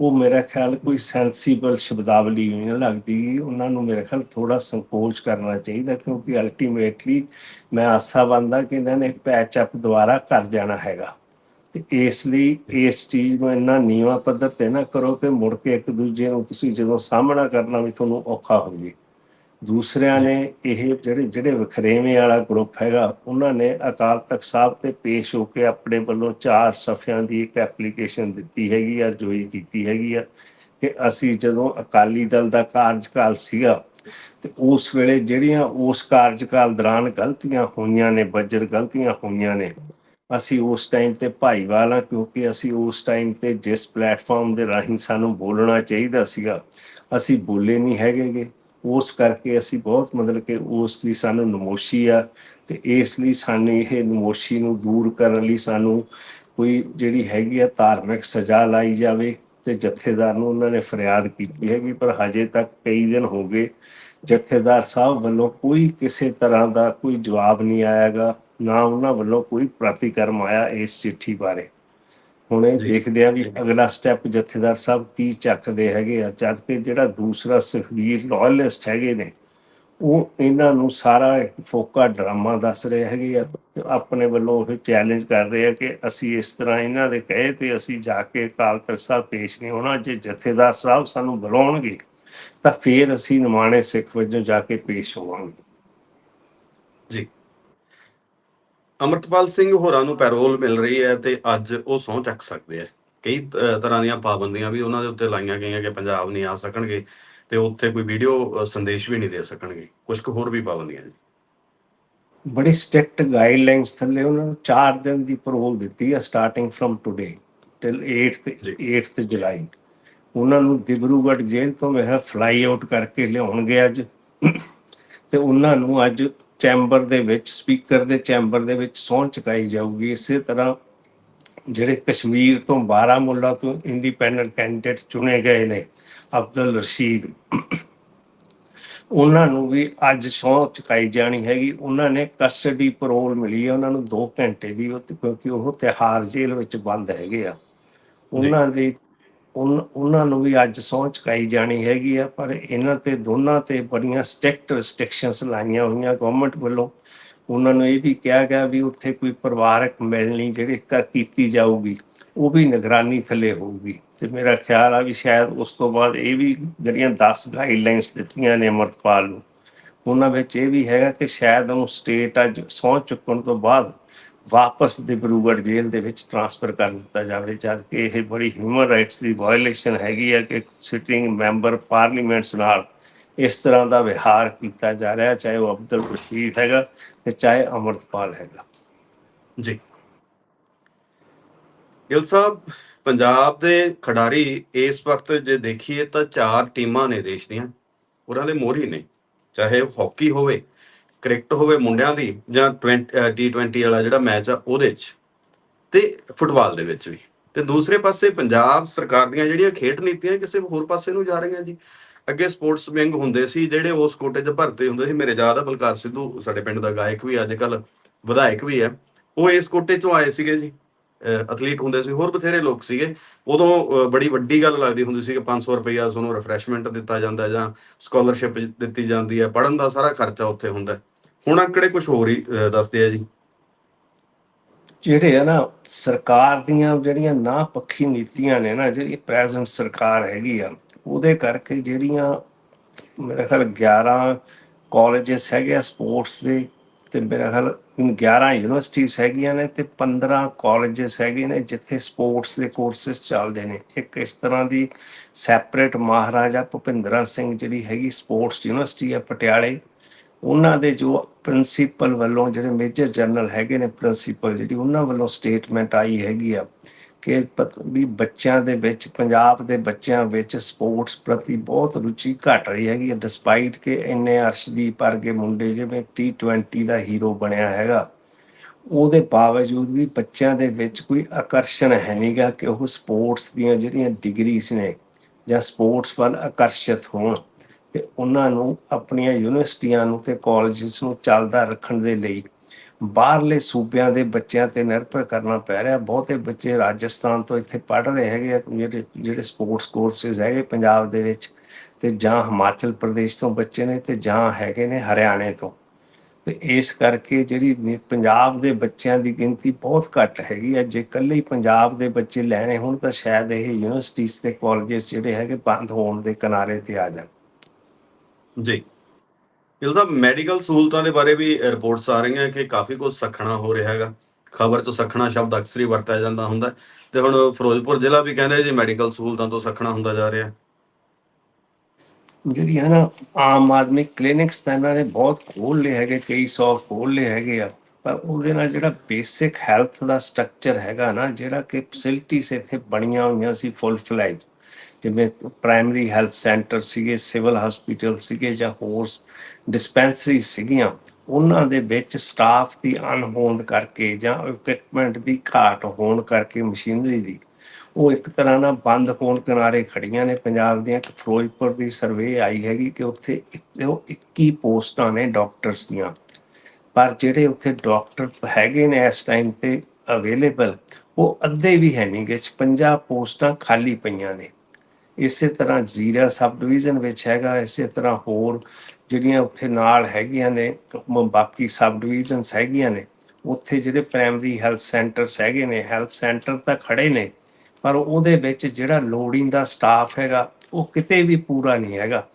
ਉਹ ਮੇਰਾ ਖਿਆਲ ਕੋਈ ਸੈਂਸੀਬਲ ਸ਼ਬਦਾਵਲੀ ਨਹੀਂ ਲੱਗਦੀ। ਉਹਨਾਂ ਨੂੰ ਮੇਰੇ ਖਿਆਲ ਥੋੜਾ ਸੰਕੋਚ ਕਰਨਾ ਚਾਹੀਦਾ ਕਿਉਂਕਿ ਅਲਟੀਮੇਟਲੀ ਮੈਂ ਆਸਾਬੰਦਾ ਕਿ ਇਹਨਾਂ ਨੇ ਪੈਚ ਅਪ ਦੁਆਰਾ ਕਰ ਜਾਣਾ ਹੈਗਾ। ਤੇ ਇਸ ਲਈ ਇਸ ਚੀਜ਼ ਨੂੰ ਇੰਨਾ ਨੀਵਾਂ ਪੱਧਰ ਤੇ ਨਾ ਕਰੋ ਕਿ ਮੁੜ ਕੇ ਇੱਕ ਦੂਜੇ ਨੂੰ ਤੁਸੀਂ ਜਦੋਂ ਸਾਹਮਣਾ ਕਰਨਾ ਵੀ ਤੁਹਾਨੂੰ ਔਖਾ ਹੋ ਜੇ ਦੂਸਰਿਆਂ ਨੇ ਇਹ ਜਿਹੜੇ ਜਿਹੜੇ ਵਖਰੇਵੇਂ ਵਾਲਾ ਗਰੁੱਪ ਹੈਗਾ, ਉਹਨਾਂ ਨੇ ਅਕਾਲ ਤਖਤ ਸਾਹਿਬ ਤੇ ਪੇਸ਼ ਹੋ ਕੇ ਆਪਣੇ ਵੱਲੋਂ ਚਾਰ ਸਫ਼ਿਆਂ ਦੀ ਇੱਕ ਐਪਲੀਕੇਸ਼ਨ ਦਿੱਤੀ ਹੈਗੀ ਆ, ਜੋਈ ਕੀਤੀ ਹੈਗੀ ਆ ਕਿ ਅਸੀਂ ਜਦੋਂ ਅਕਾਲੀ ਦਲ ਦਾ ਕਾਰਜਕਾਲ ਸੀਗਾ ਤੇ ਉਸ ਵੇਲੇ ਜਿਹੜੀਆਂ ਉਸ ਕਾਰਜਕਾਲ ਦੌਰਾਨ ਗਲਤੀਆਂ ਹੋਈਆਂ ਨੇ, ਬੱਜਰ ਗਲਤੀਆਂ ਹੋਈਆਂ ਨੇ, ਅਸੀਂ ਉਸ ਟਾਈਮ ਤੇ ਭਾਈਵਾਲ ਆ ਕਿਉਂਕਿ ਅਸੀਂ ਉਸ ਟਾਈਮ ਤੇ ਜਿਸ ਪਲੇਟਫਾਰਮ ਦੇ ਰਾਹੀਂ ਸਾਨੂੰ ਬੋਲਣਾ ਚਾਹੀਦਾ ਸੀਗਾ, ਅਸੀਂ ਬੋਲੇ ਨਹੀਂ ਹੈਗੇਗੇ। ਉਸ ਕਰਕੇ ਅਸੀਂ ਬਹੁਤ ਮਤਲਬ ਕਿ ਉਸ ਲਈ ਸਾਨੂੰ ਨਮੋਸ਼ੀ ਆ ਤੇ ਇਸ ਲਈ ਸਾਨੂੰ ਇਹ ਨਮੋਸ਼ੀ ਨੂੰ ਦੂਰ ਕਰਨ ਲਈ ਸਾਨੂੰ ਕੋਈ ਜਿਹੜੀ ਹੈਗੀ ਆ ਧਾਰਮਿਕ ਸਜ਼ਾ ਲਾਈ ਜਾਵੇ ਤੇ ਜਥੇਦਾਰ ਨੂੰ ਉਹਨਾਂ ਨੇ ਫਰਿਆਦ ਕੀਤੀ ਹੈਗੀ, ਪਰ ਹਜੇ ਤੱਕ ਕਈ ਦਿਨ ਹੋ ਗਏ, ਜਥੇਦਾਰ ਸਾਹਿਬ ਵੱਲੋਂ ਕੋਈ ਕਿਸੇ ਤਰ੍ਹਾਂ ਦਾ ਕੋਈ ਜਵਾਬ ਨਹੀਂ ਆਇਆਗਾ, ਨਾ ਉਹਨਾਂ ਵੱਲੋਂ ਕੋਈ ਪ੍ਰਤੀਕਰਮ ਆਇਆ ਇਸ ਚਿੱਠੀ ਬਾਰੇ। ਹੁਣ ਇਹ। ਦੇਖਦੇ ਆ ਵੀ ਅਗਲਾ ਸਟੈਪ ਜਥੇਦਾਰ ਸਾਹਿਬ ਕੀ ਚੱਕਦੇ ਹੈਗੇ ਆ ਜਦ ਕਿ ਜਿਹੜਾ ਦੂਸਰਾ ਸੁਖਵੀਰ ਲਾਇਲਿਸਟ ਹੈਗੇ ਨੇ ਉਹ ਇਹਨਾਂ ਨੂੰ ਸਾਰਾ ਫੋਕਾ ਡਰਾਮਾ ਦੱਸ ਰਹੇ ਹੈਗੇ ਆ ਤੇ ਆਪਣੇ ਵੱਲੋਂ ਉਹ ਚੈਲੰਜ ਕਰ ਰਹੇ ਆ ਕਿ ਅਸੀਂ ਇਸ ਤਰ੍ਹਾਂ ਇਹਨਾਂ ਦੇ ਕਹੇ ਤੇ ਅਸੀਂ ਜਾ ਕੇ ਅਕਾਲ ਤਖਤ ਸਾਹਿਬ ਪੇਸ਼ ਨਹੀਂ ਹੋਣਾ ਜੇ ਜਥੇਦਾਰ ਸਾਹਿਬ ਸਾਨੂੰ ਬੁਲਾਉਣਗੇ ਤਾਂ ਫੇਰ ਅਸੀਂ ਨਿਮਾਣੇ ਸਿੱਖ ਵਜੋਂ ਜਾ ਕੇ ਪੇਸ਼ ਹੋਵਾਂਗੇ ਜੀ ਅਮਰਤਪਾਲ ਸਿੰਘ ਹੋਰਾਂ ਨੂੰ ਪੈਰੋਲ ਮਿਲ ਰਹੀ ਹੈ ਤੇ ਅੱਜ ਉਹ ਸਹੁੰ ਚੱਕ ਸਕਦੇ ਆ ਕਈ ਤਰ੍ਹਾਂ ਦੀਆਂ ਪਾਬੰਦੀਆਂ ਵੀ ਉਹਨਾਂ ਦੇ ਉੱਤੇ ਲਾਈਆਂ ਗਈਆਂ ਕਿ ਪੰਜਾਬ ਨਹੀਂ ਆ ਸਕਣਗੇ ਤੇ ਉੱਥੇ ਕੋਈ ਵੀਡੀਓ ਸੰਦੇਸ਼ ਵੀ ਨਹੀਂ ਦੇ ਸਕਣਗੇ। ਕੁਝ ਕੁ ਹੋਰ ਵੀ ਪਾਬੰਦੀਆਂ ਜੀ ਬੜੀ ਸਟ੍ਰਿਕਟ ਗਾਈਡਲਾਈਨਸ ਥੱਲੇ ਉਹਨਾਂ ਨੂੰ 4 ਦਿਨ ਦੀ ਪਰੋਲ ਦਿੱਤੀ ਆ starting from today till 8th ਜੀ। 8th July. ਉਹਨਾਂ ਨੂੰ ਦਿਬਰੂਗੜ੍ਹ ਜੇਲ੍ਹ ਤੋਂ ਮੈਂ ਫਲਾਈ ਆਊਟ ਕਰਕੇ ਲਿਆਉਣਗੇ ਅੱਜ। ਤੇ ਉਹਨਾਂ ਨੂੰ ਅੱਜ ਚੈਂਬਰ ਦੇ ਵਿੱਚ ਸਪੀਕਰ ਦੇ ਚੈਂਬਰ ਦੇ ਵਿੱਚ ਸਹੁੰ ਚੁਕਾਈ ਜਾਊਗੀ। ਇਸੇ ਤਰ੍ਹਾਂ ਜਿਹੜੇ ਕਸ਼ਮੀਰ ਤੋਂ ਬਾਰਾਮੂਲਾ ਤੋਂ ਇੰਡੀਪੈਂਡੈਂਟ ਕੈਂਡੀਡੇਟ ਚੁਣੇ ਗਏ ਨੇ ਅਬਦੁਲ ਰਸ਼ੀਦ। ਉਹਨਾਂ ਨੂੰ ਵੀ ਅੱਜ ਸਹੁੰ ਚੁਕਾਈ ਜਾਣੀ ਹੈਗੀ। ਉਹਨਾਂ ਨੇ ਕਸਟਡੀ ਪਰੋਲ ਮਿਲੀ ਹੈ। ਉਹਨਾਂ ਨੂੰ 2 ਘੰਟੇ ਦੀ ਕਿਉਂਕਿ ਉਹ ਤਿਹਾਰ ਜੇਲ੍ਹ ਵਿੱਚ ਬੰਦ ਹੈਗੇ ਆ। ਉਹਨਾਂ ਦੀ ਉਹਨਾਂ ਨੂੰ ਵੀ ਅੱਜ ਸਹੁੰ ਚੁਕਾਈ ਜਾਣੀ ਹੈਗੀ ਆ, ਪਰ ਇਹਨਾਂ ਤੇ ਦੋਨਾਂ ਤੇ ਬੜੀਆਂ ਸਟ੍ਰਿਕਟ ਰਿਸਟ੍ਰਿਕਸ਼ਨਸ ਲਾਈਆਂ ਹੋਈਆਂ ਗਵਰਨਮੈਂਟ ਵੱਲੋਂ। ਉਹਨਾਂ ਨੂੰ ਇਹ ਵੀ ਕਿਹਾ ਗਿਆ ਵੀ ਉੱਥੇ ਕੋਈ ਪਰਿਵਾਰਕ ਮਿਲਣੀ ਜਿਹੜੀ ਕੀਤੀ ਜਾਊਗੀ, ਉਹ ਵੀ ਨਿਗਰਾਨੀ ਥੱਲੇ ਹੋਊਗੀ। ਤੇ ਮੇਰਾ ਖਿਆਲ ਆ ਵੀ ਸ਼ਾਇਦ ਉਸ ਤੋਂ ਬਾਅਦ ਇਹ ਵੀ ਜਿਹੜੀਆਂ 10 ਗਾਈਡਲਾਈਨਸ ਦਿੱਤੀਆਂ ਨੇ ਅਮਰਪਾਲ ਨੂੰ, ਉਹਨਾਂ ਵਿੱਚ ਇਹ ਵੀ ਹੈਗਾ ਕਿ ਸ਼ਾਇਦ ਉਹਨੂੰ ਸਟੇਟ ਅੱਜ ਸਹੁੰ ਚੁੱਕਣ ਤੋਂ ਬਾਅਦ ਵਾਪਸ ਦਿਬਰੂਗੜ੍ਹ ਜੇਲ੍ਹ ਦੇ ਵਿੱਚ ਟਰਾਂਸਫਰ ਕਰ ਦਿੱਤਾ ਜਾਵੇ, ਜਦ ਕਿ ਇਹ ਬੜੀ ਹਿਊਮਨ ਰਾਈਟਸ ਦੀ ਵਾਇਓਲੇਸ਼ਨ ਹੈਗੀ ਹੈ ਕਿ ਸਿਟਿੰਗ ਮੈਂਬਰ ਪਾਰਲੀਮੈਂਟਸ ਨਾਲ ਇਸ ਤਰ੍ਹਾਂ ਦਾ ਵਿਹਾਰ ਕੀਤਾ ਜਾ ਰਿਹਾ, ਚਾਹੇ ਉਹ ਅਬਦੁਲ ਰਸ਼ੀਦ ਹੈਗਾ ਤੇ ਚਾਹੇ ਅਮਰਤਪਾਲ ਹੈਗਾ। ਜੀ। ਗਿਲ ਸਾਹਿਬ, ਪੰਜਾਬ ਦੇ ਖਿਡਾਰੀ ਇਸ ਵਕਤ ਜੇ ਦੇਖੀਏ ਤਾਂ ਚਾਰ ਟੀਮਾਂ ਨੇ ਦੇਸ਼ ਦੀਆਂ। ਉਹਨਾਂ ਦੇ ਮੋਹਰੀ ਨੇ, ਚਾਹੇ ਉਹ ਹਾਕੀ ਹੋਵੇ ਕ੍ਰਿਕਟ ਹੋਵੇ ਮੁੰਡਿਆਂ ਦੀ ਜਾਂ ਟੀ20 ਵਾਲਾ ਜਿਹੜਾ ਮੈਚ ਆ ਉਹਦੇ 'ਚ ਤੇ ਫੁੱਟਬਾਲ ਦੇ ਵਿੱਚ ਵੀ। ਤੇ ਦੂਸਰੇ ਪਾਸੇ ਪੰਜਾਬ ਸਰਕਾਰ ਦੀਆਂ ਜਿਹੜੀਆਂ ਖੇਡ ਨੀਤੀਆਂ ਕਿਸੇ ਹੋਰ ਪਾਸੇ ਨੂੰ ਜਾ ਰਹੀਆਂ ਜੀ। ਅੱਗੇ ਸਪੋਰਟਸ ਵਿੰਗ ਹੁੰਦੇ ਸੀ, ਜਿਹੜੇ ਉਸ ਕੋਟੇ 'ਚ ਭਰਤੇ ਹੁੰਦੇ ਸੀ। ਮੇਰੇ ਯਾਦ ਆ ਬਲਕਾਰ ਸਿੱਧੂ, ਸਾਡੇ ਪਿੰਡ ਦਾ ਗਾਇਕ ਵੀ, ਅੱਜ ਕੱਲ ਵਿਧਾਇਕ ਵੀ ਹੈ। ਉਹ ਇਸ ਕੋਟੇ 'ਚੋਂ ਆਏ ਸੀਗੇ ਜੀ। ਐਥਲੀਟ ਹੁੰਦੇ ਸੀ, ਹੋਰ ਬਥੇਰੇ ਲੋਕ ਸੀਗੇ। ਉਦੋਂ ਬੜੀ ਵੱਡੀ ਗੱਲ ਲੱਗਦੀ ਹੁੰਦੀ ਸੀ ਕਿ 500 ਰੁਪਇਆ ਤੁਹਾਨੂੰ ਰਿਫਰੈਸ਼ਮੈਂਟ ਦਿੱਤਾ ਜਾਂਦਾ ਜਾਂ ਸਕਾਲਰਸ਼ਿਪ ਦਿੱਤੀ ਜਾਂਦੀ ਹੈ। ਪੜਨ ਦਾ ਸਾਰਾ ਖਰਚਾ ਉੱਥੇ ਹੁੰਦਾ। ਹੁਣ ਅੰਕੜੇ ਕੁਝ ਹੋਰ ਹੀ ਦੱਸਦੇ ਆ ਜੀ? ਜਿਹੜੇ ਆ ਨਾ, ਸਰਕਾਰ ਦੀਆਂ ਜਿਹੜੀਆਂ ਨਾ ਪੱਖੀ ਨੀਤੀਆਂ ਨੇ ਨਾ, ਜਿਹੜੀ ਪ੍ਰੈਜ਼ੈਂਟ ਸਰਕਾਰ ਹੈਗੀ ਆ, ਉਹਦੇ ਕਰਕੇ ਜਿਹੜੀਆਂ ਮੇਰੇ ਖਿਆਲ 11 ਕਾਲਜਸ ਹੈਗੇ ਆ ਸਪੋਰਟਸ ਦੇ, ਤੇ ਮੇਰੇ ਖਿਆਲ 11 ਯੂਨੀਵਰਸਿਟੀਆਂ ਹੈਗੀਆਂ ਨੇ, ਤੇ 15 ਕਾਲਜਸ ਹੈਗੇ ਨੇ, ਜਿੱਥੇ ਸਪੋਰਟਸ ਦੇ ਕੋਰਸਸ ਚੱਲਦੇ ਨੇ। ਇੱਕ ਇਸ ਤਰ੍ਹਾਂ ਦੀ ਸੈਪਰੇਟ ਮਹਾਰਾਜਾ ਭੁਪਿੰਦਰਾ ਸਿੰਘ ਜਿਹੜੀ ਹੈਗੀ ਸਪੋਰਟਸ ਯੂਨੀਵਰਸਿਟੀ ਆ ਪਟਿਆਲੇ ਉਹਨਾਂ ਦੇ ਜੋ ਪ੍ਰਿੰਸੀਪਲ ਵੱਲੋਂ ਜਿਹੜੇ ਮੇਜਰ ਜਨਰਲ ਹੈਗੇ ਨੇ ਪ੍ਰਿੰਸੀਪਲ ਜਿਹੜੀ ਉਹਨਾਂ ਵੱਲੋਂ ਸਟੇਟਮੈਂਟ ਆਈ ਹੈਗੀ ਆ ਕਿ ਪਤ- ਵੀ ਬੱਚਿਆਂ ਦੇ ਵਿੱਚ, ਪੰਜਾਬ ਦੇ ਬੱਚਿਆਂ ਵਿੱਚ ਸਪੋਰਟਸ ਪ੍ਰਤੀ ਬਹੁਤ ਰੁਚੀ ਘਟ ਰਹੀ ਹੈਗੀ ਹੈ ਡਿਸਪਾਈਟ ਕਿ ਇੰਨੇ ਅਰਸ਼ਦੀਪ ਵਰਗੇ ਮੁੰਡੇ ਜਿਵੇਂ T20 ਦਾ ਹੀਰੋ ਬਣਿਆ ਹੈਗਾ, ਉਹਦੇ ਬਾਵਜੂਦ ਵੀ ਬੱਚਿਆਂ ਦੇ ਵਿੱਚ ਕੋਈ ਆਕਰਸ਼ਣ ਹੈ ਨਹੀਂਗਾ ਕਿ ਉਹ ਸਪੋਰਟਸ ਦੀਆਂ ਜਿਹੜੀਆਂ ਡਿਗਰੀਜ਼ ਨੇ ਜਾਂ ਸਪੋਰਟਸ ਵੱਲ ਆਕਰਸ਼ਿਤ ਹੋਣ। ਤੇ ਉਹਨਾਂ ਨੂੰ ਆਪਣੀਆਂ ਯੂਨੀਵਰਸਿਟੀਆਂ ਨੂੰ ਤੇ ਕਾਲਜਸ ਨੂੰ ਚੱਲਦਾ ਰੱਖਣ ਦੇ ਲਈ ਬਾਹਰਲੇ ਸੂਬਿਆਂ ਦੇ ਬੱਚਿਆਂ ਤੇ ਨਿਰਭਰ ਕਰਨਾ ਪੈ ਰਿਹਾ। ਬਹੁਤੇ ਬੱਚੇ ਰਾਜਸਥਾਨ ਤੋਂ ਇੱਥੇ ਪੜ੍ਹ ਰਹੇ ਹੈਗੇ ਆ, ਜਿਹੜੇ ਜਿਹੜੇ ਸਪੋਰਟਸ ਕੋਰਸਿਸ ਹੈਗੇ ਪੰਜਾਬ ਦੇ ਵਿੱਚ ਤੇ ਜਾਂ ਹਿਮਾਚਲ ਪ੍ਰਦੇਸ਼ ਤੋਂ ਬੱਚੇ ਨੇ ਤੇ ਜਾਂ ਹੈਗੇ ਨੇ ਹਰਿਆਣੇ ਤੋਂ। ਤੇ ਇਸ ਕਰਕੇ ਜਿਹੜੀ ਪੰਜਾਬ ਦੇ ਬੱਚਿਆਂ ਦੀ ਗਿਣਤੀ ਬਹੁਤ ਘੱਟ ਹੈਗੀ ਹੈ ਜੇ ਇਕੱਲੇ ਹੀ ਪੰਜਾਬ ਦੇ ਬੱਚੇ ਲੈਣੇ ਹੋਣ ਤਾਂ ਸ਼ਾਇਦ ਇਹ ਯੂਨੀਵਰਸਿਟੀਜ਼ ਤੇ ਕਾਲਜਸ ਜਿਹੜੇ ਹੈਗੇ ਬੰਦ ਹੋਣ ਦੇ ਕਿਨਾਰੇ ਤੇ ਆ ਜਾਣ। ਜੀ। ਗਿੱਲ ਸਾਹਿਬ ਮੈਡੀਕਲ ਸਹੂਲਤਾਂ ਦੇ ਬਾਰੇ ਵੀ ਰਿਪੋਰਟਸ ਆ ਰਹੀਆਂ ਕਿ ਕਾਫੀ ਕੁਝ ਸਖਣਾ ਹੋ ਰਿਹਾ ਹੈਗਾ। ਖਬਰ 'ਚ ਸਖਣਾ ਸ਼ਬਦ ਅਕਸਰ ਹੀ ਵਰਤਿਆ ਜਾਂਦਾ ਹੁੰਦਾ ਹੈ। ਤੇ ਹੁਣ ਫਿਰੋਜ਼ਪੁਰ ਜ਼ਿਲ੍ਹਾ ਵੀ ਕਹਿੰਦੇ ਜੀ ਮੈਡੀਕਲ ਸਹੂਲਤਾਂ ਤੋਂ ਸਖਣਾ ਹੁੰਦਾ ਜਾ ਰਿਹਾ। ਜਿਹੜੀ ਹੈ ਨਾ, ਆਮ ਆਦਮੀ ਕਲੀਨਿਕਸ ਤਾਂ ਇਹਨਾਂ ਨੇ ਬਹੁਤ ਖੋਲ ਲਏ ਹੈਗੇ, ਕਈ ਸੌ ਖੋਲ ਲਏ ਹੈਗੇ ਆ। ਪਰ ਉਹਦੇ ਨਾਲ ਜਿਹੜਾ ਬੇਸਿਕ ਹੈਲਥ ਦਾ ਸਟਰਕਚਰ ਹੈਗਾ ਨਾ, ਜਿਹੜਾ ਕਿ ਫੈਸਿਲਿਟੀਜ਼ ਇੱਥੇ ਬਣੀਆਂ ਹੋਈਆਂ ਸੀ ਫੁੱਲ ਫਲੈਜ ਜਿਵੇਂ ਪ੍ਰਾਇਮਰੀ ਹੈਲਥ ਸੈਂਟਰ ਸੀਗੇ ਸਿਵਲ ਹਸਪੀਟਲ ਸੀਗੇ ਜਾਂ ਹੋਰ ਡਿਸਪੈਂਸਰੀ ਸੀਗੀਆਂ, ਉਹਨਾਂ ਦੇ ਵਿੱਚ ਸਟਾਫ ਦੀ ਅਣਹੋਂਦ ਕਰਕੇ ਜਾਂ ਇਕਵਿਪਮੈਂਟ ਦੀ ਘਾਟ ਹੋਣ ਕਰਕੇ ਮਸ਼ੀਨਰੀ ਦੀ, ਉਹ ਇੱਕ ਤਰ੍ਹਾਂ ਨਾਲ ਬੰਦ ਹੋਣ ਕਿਨਾਰੇ ਖੜੀਆਂ ਨੇ ਪੰਜਾਬ ਦੀਆਂ। ਇੱਕ ਫਿਰੋਜ਼ਪੁਰ ਦੀ ਸਰਵੇ ਆਈ ਹੈਗੀ ਕਿ ਉੱਥੇ ਇੱਕ- ਉਹ 21 ਪੋਸਟਾਂ ਨੇ ਡਾਕਟਰਸ ਦੀਆਂ, ਪਰ ਜਿਹੜੇ ਉੱਥੇ ਡਾਕਟਰ ਹੈਗੇ ਨੇ ਇਸ ਟਾਈਮ ਤੇ ਅਵੇਲੇਬਲ ਉਹ ਅੱਧੇ ਵੀ ਹੈ ਨਹੀਂ ਗੇ 56 ਪੋਸਟਾਂ ਖਾਲੀ ਪਈਆਂ ਨੇ। ਇਸੇ ਤਰ੍ਹਾਂ ਜ਼ੀਰਾ ਸਬ ਡਿਵੀਜ਼ਨ ਵਿੱਚ ਹੈਗਾ, ਇਸੇ ਤਰ੍ਹਾਂ ਹੋਰ ਜਿਹੜੀਆਂ ਉੱਥੇ ਨਾਲ ਹੈਗੀਆਂ ਨੇ ਬਾਕੀ ਸਬ ਡਿਵੀਜ਼ਨਸ ਹੈਗੀਆਂ ਨੇ, ਉੱਥੇ ਜਿਹੜੇ ਪ੍ਰਾਇਮਰੀ ਹੈਲਥ ਸੈਂਟਰਸ ਹੈਗੇ ਨੇ, ਹੈਲਥ ਸੈਂਟਰ ਤਾਂ ਖੜੇ ਨੇ, ਪਰ ਉਹਦੇ ਵਿੱਚ ਜਿਹੜਾ ਲੋੜੀਂਦਾ ਸਟਾਫ ਹੈਗਾ, ਉਹ ਕਿਤੇ ਵੀ ਪੂਰਾ ਨਹੀਂ ਹੈਗਾ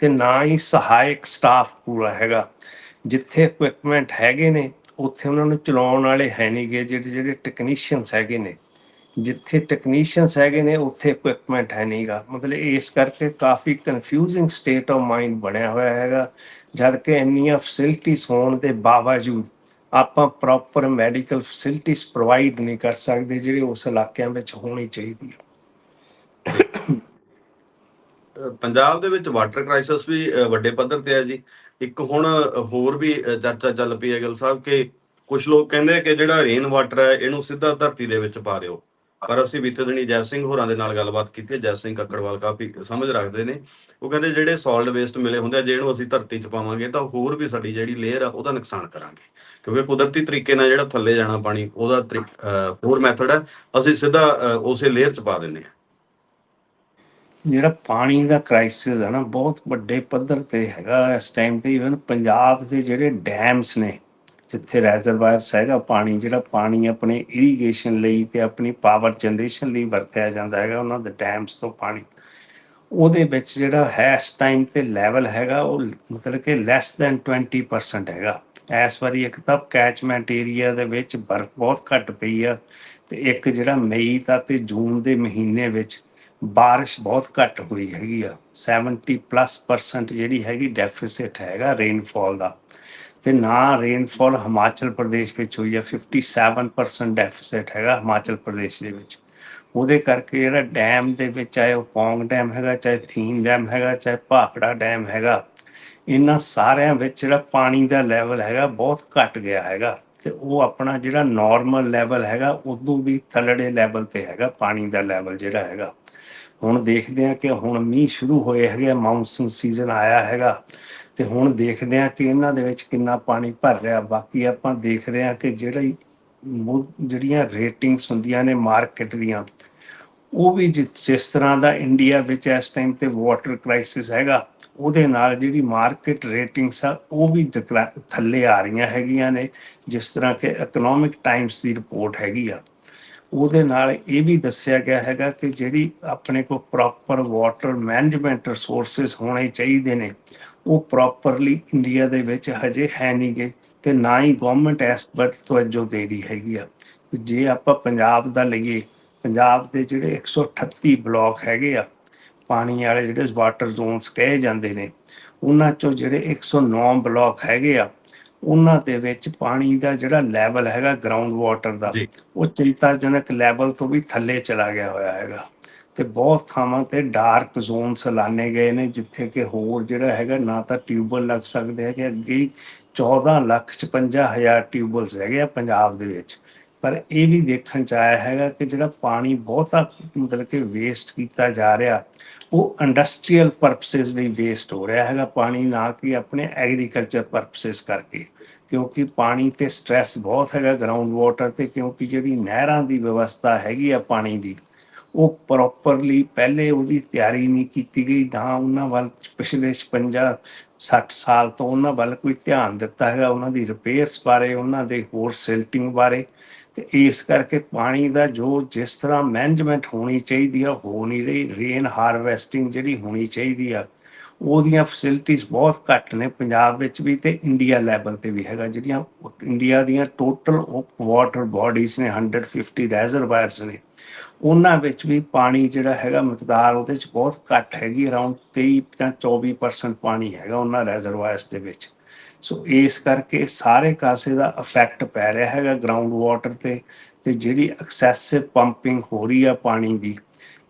ਤੇ ਨਾ ਹੀ ਸਹਾਇਕ ਸਟਾਫ ਪੂਰਾ ਹੈਗਾ। ਜਿੱਥੇ ਇਕਵਿਪਮੈਂਟ ਹੈਗੇ ਨੇ, ਉੱਥੇ ਉਹਨਾਂ ਨੂੰ ਚਲਾਉਣ ਵਾਲੇ ਹੈ ਨਹੀਂਗੇ ਜਿਹੜੇ ਜਿਹੜੇ ਟੈਕਨੀਸ਼ੀਅਨਸ ਹੈਗੇ ਨੇ। ਜਿੱਥੇ ਟੈਕਨੀਸ਼ੀਅਨਸ ਹੈਗੇ ਨੇ, ਉੱਥੇ ਇਕਵਿਪਮੈਂਟ ਹੈ ਨਹੀਂਗਾ ਮਤਲਬ ਇਸ ਕਰਕੇ ਕਾਫੀ ਕਨਫਿਊਜ਼ਿੰਗ ਸਟੇਟ ਆਫ ਮਾਈਂਡ ਬਣਿਆ ਹੋਇਆ ਹੈਗਾ। ਜਦ ਕਿ ਇੰਨੀਆਂ ਫੈਸਿਲਿਟੀਆਂ ਹੋਣ ਦੇ ਬਾਵਜੂਦ ਆਪਾਂ ਪ੍ਰੋਪਰ ਮੈਡੀਕਲ ਫੈਸਿਲਿਟੀਆਂ ਪ੍ਰੋਵਾਈਡ ਨਹੀਂ ਕਰ ਸਕਦੇ ਜਿਹੜੇ ਉਸ ਇਲਾਕਿਆਂ ਵਿੱਚ ਹੋਣੀ ਚਾਹੀਦੀ ਹੈ। ਪੰਜਾਬ ਦੇ ਵਿੱਚ ਵਾਟਰ ਕ੍ਰਾਈਸਿਸ ਵੀ ਵੱਡੇ ਪੱਧਰ ਤੇ ਹੈ ਜੀ। ਇੱਕ ਹੁਣ ਹੋਰ ਵੀ ਚਰਚਾ ਚੱਲ ਪਈ ਹੈ ਗਿੱਲ ਸਾਹਿਬ ਕਿ ਕੁਝ ਲੋਕ ਕਹਿੰਦੇ ਕਿ ਜਿਹੜਾ ਰੇਨ ਵਾਟਰ ਹੈ, ਇਹਨੂੰ ਸਿੱਧਾ ਧਰਤੀ ਦੇ ਵਿੱਚ ਪਾ ਦਿਓ। ਪਰ ਅਸੀਂ ਬੀਤੇ ਦਿਨੀ ਜੈ ਸਿੰਘ ਹੋਰਾਂ ਦੇ ਨਾਲ ਗੱਲਬਾਤ ਕੀਤੀ ਹੈ। ਜੈ ਸਿੰਘ ਕੱਕੜਵਾਲ ਕਾਫੀ ਸਮਝ ਰੱਖਦੇ ਨੇ। ਉਹ ਕਹਿੰਦੇ, ਜਿਹੜੇ ਸੋਲਿਡ ਵੇਸਟ ਮਿਲੇ ਹੁੰਦੇ ਆ, ਜੇ ਅਸੀਂ ਧਰਤੀ 'ਚ ਪਾਵਾਂਗੇ, ਤਾਂ ਹੋਰ ਵੀ ਸਾਡੀ ਜਿਹੜੀ ਲੇਅਰ ਆ, ਉਹਦਾ ਨੁਕਸਾਨ ਕਰਾਂਗੇ। ਕਿਉਂਕਿ ਕੁਦਰਤੀ ਤਰੀਕੇ ਨਾਲ ਜਿਹੜਾ ਥੱਲੇ ਜਾਣਾ ਪਾਣੀ, ਉਹਦਾ ਤਰੀ- ਹੋਰ ਮੈਥਡ ਹੈ ਅਸੀਂ ਸਿੱਧਾ ਉਸੇ ਲੇਅਰ 'ਚ ਪਾ ਦਿੰਨੇ ਆ ਜਿਹੜਾ ਪਾਣੀ ਦਾ ਕ੍ਰਾਈਸਿਸ ਹੈ ਨਾ, ਬਹੁਤ ਵੱਡੇ ਪੱਧਰ ਤੇ ਹੈਗਾ। ਇਸ ਟਾਈਮ ਤੇ ਇਵਨ ਪੰਜਾਬ ਦੇ ਜਿਹੜੇ ਡੈਮਸ ਨੇ ਜਿੱਥੇ ਰੈਜ਼ਰਵਾਇਰਸ ਹੈਗਾ ਪਾਣੀ ਜਿਹੜਾ ਪਾਣੀ ਆਪਣੇ ਇਰੀਗੇਸ਼ਨ ਲਈ ਤੇ ਆਪਣੀ ਪਾਵਰ ਜਨਰੇਸ਼ਨ ਲਈ ਵਰਤਿਆ ਜਾਂਦਾ ਹੈਗਾ, ਉਹਨਾਂ ਦੇ ਡੈਮਸ ਤੋਂ ਪਾਣੀ। ਉਹਦੇ ਵਿੱਚ ਜਿਹੜਾ ਹੈ ਇਸ ਟਾਈਮ ਤੇ ਲੈਵਲ ਹੈਗਾ, ਉਹ ਮਤਲਬ ਕਿ ਲੈਸ ਦੈਨ 20% ਹੈਗਾ। ਇਸ ਵਾਰੀ ਇੱਕ ਤਾਂ ਕੈਚਮੈਂਟ ਏਰੀਆ ਦੇ ਵਿੱਚ ਬਰਫ਼ ਬਹੁਤ ਘੱਟ ਪਈ ਆ ਤੇ ਇੱਕ ਜਿਹੜਾ ਮਈ ਦਾ ਤੇ ਜੂਨ ਦੇ ਮਹੀਨੇ ਵਿੱਚ ਬਾਰਿਸ਼ ਬਹੁਤ ਘੱਟ ਹੋਈ ਹੈਗੀ ਆ। 70 ਪਲੱਸ ਪਰਸੈਂਟ ਜਿਹੜੀ ਹੈਗੀ ਡੈਫਿਸਿਟ ਹੈਗਾ ਰੇਨਫਾਲ ਦਾ। ਤੇ ਨਾ ਰੇਨਫਾਲ ਹਿਮਾਚਲ ਪ੍ਰਦੇਸ਼ ਵਿੱਚ ਹੋਈ ਹੈ। 57% ਡੈਫਿਸਿਟ ਹੈਗਾ ਹਿਮਾਚਲ ਪ੍ਰਦੇਸ਼ ਦੇ ਵਿੱਚ। ਉਹਦੇ ਕਰਕੇ ਜਿਹੜਾ ਡੈਮ ਦੇ ਵਿੱਚ ਚਾਹੇ ਉਹ ਪੌਂਗ ਡੈਮ ਹੈਗਾ, ਚਾਹੇ ਥੀਨ ਡੈਮ ਹੈਗਾ, ਚਾਹੇ ਭਾਖੜਾ ਡੈਮ ਹੈਗਾ, ਇਹਨਾਂ ਸਾਰਿਆਂ ਵਿੱਚ ਜਿਹੜਾ ਪਾਣੀ ਦਾ ਲੈਵਲ ਹੈਗਾ ਬਹੁਤ ਘਟ ਗਿਆ ਹੈਗਾ। ਤੇ ਉਹ ਆਪਣਾ ਜਿਹੜਾ ਨਾਰਮਲ ਲੈਵਲ ਹੈਗਾ, ਉਦੋਂ ਵੀ ਥੱਲੜੇ ਲੈਵਲ ਤੇ ਹੈਗਾ, ਪਾਣੀ ਦਾ ਲੈਵਲ ਜਿਹੜਾ ਹੈਗਾ। ਹੁਣ ਦੇਖਦੇ ਆ ਕਿ ਹੁਣ ਮੀਂਹ ਸ਼ੁਰੂ ਹੋਏ ਹੈਗੇ ਮੌਨਸੂਨ ਸੀਜ਼ਨ ਆਇਆ ਹੈਗਾ। ਤੇ ਹੁਣ ਦੇਖਦੇ ਆ ਕਿ ਇਹਨਾਂ ਦੇ ਵਿੱਚ ਕਿੰਨਾ ਪਾਣੀ ਭਰ ਰਿਹਾ। ਬਾਕੀ ਆਪਾਂ ਦੇਖ ਰਹੇ ਆ ਕਿ ਜਿਹੜੀ ਜਿਹੜੀਆਂ ਰੇਟਿੰਗਸ ਹੁੰਦੀਆਂ ਨੇ ਮਾਰਕੀਟ ਦੀਆਂ, ਉਹ ਵੀ ਜਿਸ ਜਿਸ ਤਰ੍ਹਾਂ ਦਾ ਇੰਡੀਆ ਵਿੱਚ ਇਸ ਟਾਈਮ ਤੇ ਵਾਟਰ ਕ੍ਰਾਈਸਿਸ ਹੈਗਾ, ਉਹਦੇ ਨਾਲ ਜਿਹੜੀ ਮਾਰਕੀਟ ਰੇਟਿੰਗਸ ਆ, ਉਹ ਵੀ decline- ਥੱਲੇ ਆ ਰਹੀਆਂ ਹੈਗੀਆਂ ਨੇ। ਜਿਸ ਤਰ੍ਹਾਂ ਕਿ ਇਕਨੋਮਿਕ ਟਾਈਮਸ ਦੀ ਰਿਪੋਰਟ ਹੈਗੀ ਆ। ਉਹਦੇ ਨਾਲ ਇਹ ਵੀ ਦੱਸਿਆ ਗਿਆ ਹੈਗਾ ਕਿ ਜਿਹੜੀ ਆਪਣੇ ਕੋਲ ਪ੍ਰੋਪਰ ਵਾਟਰ ਮੈਨੇਜਮੈਂਟ ਰਿਸੋਰਸਸ ਹੋਣੇ ਚਾਹੀਦੇ ਨੇ, ਉਹ ਪ੍ਰੋਪਰਲੀ ਇੰਡੀਆ ਦੇ ਵਿੱਚ ਹਜੇ ਹੈ ਨਹੀਂਗੇ ਤੇ ਨਾ ਹੀ ਗਵਰਨਮੈਂਟ ਇਸ ਵੱਲ ਤਵੱਜੋ ਦੇ ਰਹੀ ਹੈਗੀ ਆ। ਜੇ ਆਪਾਂ ਪੰਜਾਬ ਦਾ ਲਈਏ, ਪੰਜਾਬ ਦੇ ਜਿਹੜੇ 138 ਬਲਾਕ ਹੈਗੇ ਆ, ਪਾਣੀ ਵਾਲੇ ਜਿਹੜੇ ਵਾਟਰ ਜ਼ੋਨਸ ਕਹੇ ਜਾਂਦੇ ਨੇ, ਉਹਨਾਂ ਚੋਂ ਜਿਹੜੇ 109 ਬਲਾਕ ਹੈਗੇ ਆ ਉਹਨਾਂ ਦੇ ਵਿੱਚ ਪਾਣੀ ਦਾ ਜਿਹੜਾ ਲੈਵਲ ਹੈਗਾ ਗਰਾਊਂਡ ਵਾਟਰ ਦਾ। ਉਹ ਚਿੰਤਾਜਨਕ ਲੈਵਲ ਤੋਂ ਵੀ ਥੱਲੇ ਚਲਾ ਗਿਆ ਹੋਇਆ ਹੈਗਾ ਤੇ ਬਹੁਤ ਥਾਵਾਂ ਤੇ ਡਾਰਕ ਜ਼ੋਨਸ ਲਾਣੇ ਗਏ ਨੇ ਜਿੱਥੇ ਕਿ ਹੋਰ ਜਿਹੜਾ ਹੈਗਾ ਨਾ ਤਾਂ ਟਿਊਬਲ ਲੱਗ ਸਕਦੇ ਹੈਗੇ ਅੱਗੇ ਹੀ 14 ਲੱਖ 56 ਹਜ਼ਾਰ ਟਿਊਬਲਸ ਹੈਗੇ ਆ ਪੰਜਾਬ ਦੇ ਵਿੱਚ ਪਰ ਇਹ ਵੀ ਦੇਖਣ ਚ ਆਇਆ ਹੈਗਾ ਕਿ ਜਿਹੜਾ ਪਾਣੀ ਬਹੁਤਾ ਮਤਲਬ ਕਿ ਵੇਸਟ ਕੀਤਾ ਜਾ ਰਿਹਾ ਉਹ ਇੰਡਸਟਰੀਅਲ ਪਰਪਸਸ ਲਈ ਵੇਸਟ ਹੋ ਰਿਹਾ ਹੈਗਾ ਪਾਣੀ ਨਾ ਕਿ ਆਪਣੇ ਐਗਰੀਕਲਚਰ ਪਰਪਸਸ ਕਰਕੇ, ਕਿਉਂਕਿ ਪਾਣੀ ਤੇ ਸਟ੍ਰੈਸ ਬਹੁਤ ਹੈਗਾ ਗਰਾਊਂਡ ਵਾਟਰ ਤੇ, ਕਿਉਂਕਿ ਜਿਹੜੀ ਨਹਿਰਾਂ ਦੀ ਵਿਵਸਥਾ ਹੈਗੀ ਆ ਪਾਣੀ ਦੀ, ਉਹ ਪ੍ਰੋਪਰਲੀ ਪਹਿਲੇ ਉਹਦੀ ਤਿਆਰੀ ਨਹੀਂ ਕੀਤੀ ਗਈ, ਨਾ ਉਹਨਾਂ ਵੱਲ ਪਿਛਲੇ 56 60 ਸਾਲ ਤੋਂ ਉਹਨਾਂ ਵੱਲ ਕੋਈ ਧਿਆਨ ਦਿੱਤਾ ਹੈਗਾ, ਉਹਨਾਂ ਦੀ ਰਿਪੇਅਰਸ ਬਾਰੇ, ਉਹਨਾਂ ਦੇ ਹੋਰ ਸਿਲਟਿੰਗ ਬਾਰੇ ਇਸ ਕਰਕੇ ਪਾਣੀ ਦਾ ਜੋ ਜਿਸ ਤਰ੍ਹਾਂ ਮੈਨੇਜਮੈਂਟ ਹੋਣੀ ਚਾਹੀਦੀ ਆ, ਹੋ ਨਹੀਂ ਰਹੀ ਰੇਨ ਹਾਰਵੈਸਟਿੰਗ ਜਿਹੜੀ ਹੋਣੀ ਚਾਹੀਦੀ ਆ, ਉਹਦੀਆਂ ਫੈਸਿਲਿਟੀਆਂ ਬਹੁਤ ਘੱਟ ਨੇ ਪੰਜਾਬ ਵਿੱਚ ਵੀ ਤੇ ਇੰਡੀਆ ਲੈਵਲ ਤੇ ਵੀ ਹੈਗਾ, ਜਿਹੜੀਆਂ ਇੰਡੀਆ ਦੀਆਂ ਟੋਟਲ ਵਾਟਰ ਬਾਡੀਜ਼ ਨੇ 150 ਰੈਜ਼ਰਵਾਇਰਸ ਨੇ, ਉਹਨਾਂ ਵਿੱਚ ਵੀ ਪਾਣੀ ਜਿਹੜਾ ਹੈਗਾ ਮਕਦਾਰ ਉਹਦੇ ਚ ਬਹੁਤ ਘੱਟ ਹੈਗੀ ਅਰਾਊਂਡ 23 ਜਾਂ 24% ਪਾਣੀ ਹੈਗਾ ਉਹਨਾਂ ਰੈਜ਼ਰਵਾਇਰਸ ਦੇ ਵਿੱਚ। ਸੋ ਇਸ ਕਰਕੇ ਸਾਰੇ ਕਾਸੇ ਦਾ ਇਫੈਕਟ ਪੈ ਰਿਹਾ ਹੈਗਾ ਗਰਾਊਂਡ ਵਾਟਰ ਤੇ ਤੇ ਜਿਹੜੀ ਐਕਸੈਸਿਵ ਪੰਪਿੰਗ ਹੋ ਰਹੀ ਆ ਪਾਣੀ ਦੀ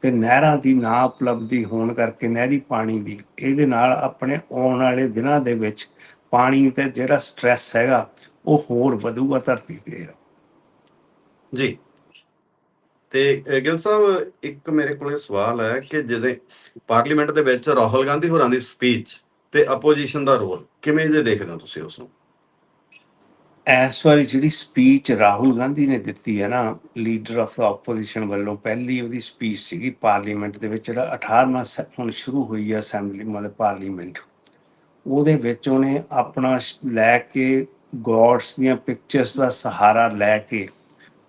ਤੇ ਨਹਿਰਾਂ ਦੀ ਨਾ ਉਪਲਬਧੀ ਹੋਣ ਕਰਕੇ ਨਹਿਰੀ ਪਾਣੀ ਦੀ ਇਹਦੇ ਨਾਲ ਆਪਣੇ ਆਉਣ ਵਾਲੇ ਦਿਨਾਂ ਦੇ ਵਿੱਚ ਪਾਣੀ ਤੇ ਜਿਹੜਾ ਸਟ੍ਰੈਸ ਹੈਗਾ ਉਹ ਹੋਰ ਵਧੂਗਾ ਧਰਤੀ ਤੇ। ਜੀ। ਤੇ ਅਹ, ਸਾਹਿਬ ਇੱਕ ਮੇਰੇ ਕੋਲੇ ਸਵਾਲ ਹੈ ਕਿ ਜਦੋਂ ਪਾਰਲੀਮੈਂਟ ਦੇ ਵਿੱਚ ਰਾਹੁਲ ਗਾਂਧੀ ਹੋਰਾਂ ਦੀ ਸਪੀਚ ਤੇ ਆਪੋਜੀਸ਼ਨ ਦਾ ਰੋਲ ਕਿਵੇਂ ਜੇ ਦੇਖਦੇ ਹੋ ਤੁਸੀਂ ਉਸ ਨੂੰ ਇਸ ਵਾਰੀ ਜਿਹੜੀ ਸਪੀਚ ਰਾਹੁਲ ਗਾਂਧੀ ਨੇ ਦਿੱਤੀ ਹੈ ਨਾ ਲੀਡਰ ਆਫ ਦਾ ਆਪੋਜੀਸ਼ਨ ਵੱਲੋਂ, ਪਹਿਲੀ ਉਹਦੀ ਸਪੀਚ ਸੀਗੀ ਪਾਰਲੀਮੈਂਟ ਦੇ ਵਿੱਚ, ਜਿਹੜਾ 18ਵਾਂ ਸ- ਹੁਣ ਸ਼ੁਰੂ ਹੋਈ ਹੈ ਅਸੈਂਬਲੀ ਮਤਲਬ ਪਾਰਲੀਮੈਂਟ ਉਹਦੇ ਵਿੱਚ ਉਹਨੇ ਆਪਣਾ ਲੈ ਕੇ ਗੋਡਸ ਦੀਆਂ ਪਿਕਚਰਸ ਦਾ ਸਹਾਰਾ ਲੈ ਕੇ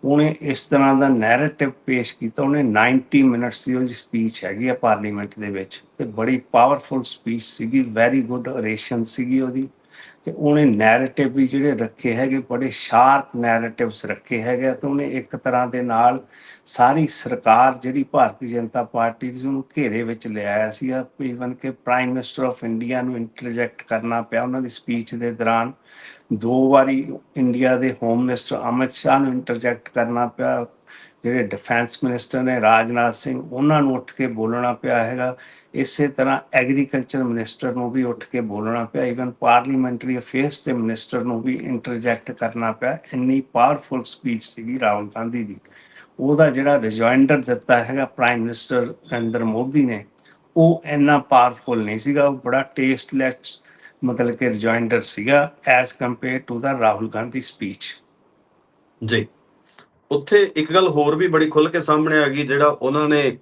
ਉਹਨੇ ਇਸ ਤਰ੍ਹਾਂ ਦਾ ਨੈਰੇਟਿਵ ਪੇਸ਼ ਕੀਤਾ, ਉਹਨੇ 90 ਮਿੰਟਸ ਦੀ ਉਹਦੀ ਸਪੀਚ ਹੈਗੀ ਆ ਪਾਰਲੀਮੈਂਟ ਦੇ ਵਿੱਚ ਤੇ ਬੜੀ ਪਾਵਰਫੁਲ ਸਪੀਚ ਸੀਗੀ ਵੈਰੀ ਗੁੱਡ ਓਰੇਸ਼ਨ ਸੀਗੀ ਉਹਦੀ। ਤੇ ਉਹਨੇ ਨੈਰੇਟਿਵ ਵੀ ਜਿਹੜੇ ਰੱਖੇ ਹੈਗੇ, ਬੜੇ ਸ਼ਾਰਪ ਨੈਰੇਟਿਵਸ ਰੱਖੇ ਹੈਗੇ ਤੇ ਉਹਨੇ ਇੱਕ ਤਰ੍ਹਾਂ ਦੇ ਨਾਲ ਸਾਰੀ ਸਰਕਾਰ ਜਿਹੜੀ ਭਾਰਤੀ ਜਨਤਾ ਪਾਰਟੀ ਦੀ ਉਹਨੂੰ ਘੇਰੇ ਵਿੱਚ ਲਿਆਇਆ ਸੀ। ਈਵਨ ਕਿ ਪ੍ਰਾਈਮ ਮਿਨਿਸਟਰ ਆਫ ਇੰਡੀਆ ਨੂੰ ਇੰਟਰਜੈਕਟ ਕਰਨਾ ਪਿਆ ਉਹਨਾਂ ਦੀ ਸਪੀਚ ਦੇ ਦੌਰਾਨ। ਦੋ ਵਾਰੀ ਇੰਡੀਆ ਦੇ ਹੋਮ ਮਿਨਿਸਟਰ ਅਮਿਤ ਸ਼ਾਹ ਨੂੰ ਇੰਟਰਜੈਕਟ ਕਰਨਾ ਪਿਆ। ਜਿਹੜੇ ਡਿਫੈਂਸ ਮਿਨਿਸਟਰ ਨੇ ਰਾਜਨਾਥ ਸਿੰਘ, ਉਹਨਾਂ ਨੂੰ ਉੱਠ ਕੇ ਬੋਲਣਾ ਪਿਆ ਹੈਗਾ। ਇਸੇ ਤਰ੍ਹਾਂ ਐਗਰੀਕਲਚਰ ਮਿਨਿਸਟਰ ਨੂੰ ਵੀ ਉੱਠ ਕੇ ਬੋਲਣਾ ਪਿਆ। ਇਵਨ ਪਾਰਲੀਮੈਂਟਰੀ ਅਫੇਅਰਸ ਦੇ ਮਿਨਿਸਟਰ ਨੂੰ ਵੀ ਇੰਟਰਜੈਕਟ ਕਰਨਾ ਪਿਆ। ਇੰਨੀ ਪਾਵਰਫੁਲ ਸਪੀਚ ਸੀਗੀ ਰਾਹੁਲ ਗਾਂਧੀ ਦੀ। ਉਹਦਾ ਜਿਹੜਾ ਰਿਜੋਇੰਡਰ ਦਿੱਤਾ ਹੈਗਾ ਪ੍ਰਾਈਮ ਮਿਨਿਸਟਰ ਨਰਿੰਦਰ ਮੋਦੀ ਨੇ, ਉਹ ਇੰਨਾ ਪਾਵਰਫੁਲ ਨਹੀਂ ਸੀਗਾ। ਉਹ ਬੜਾ ਟੇਸਟਲੈਸ ਮਤਲਬ ਕਿ ਰਿਜੋਇੰਡਰ ਸੀਗਾ as compare to the Rahul Gandhi speech ਜੀ। ਉੱਥੇ ਇੱਕ ਗੱਲ ਹੋਰ ਵੀ ਬੜੀ ਖੁੱਲ ਕੇ ਸਾਹਮਣੇ ਆ ਗਈ ਜਿਹੜਾ ਉਹਨਾਂ ਨੇ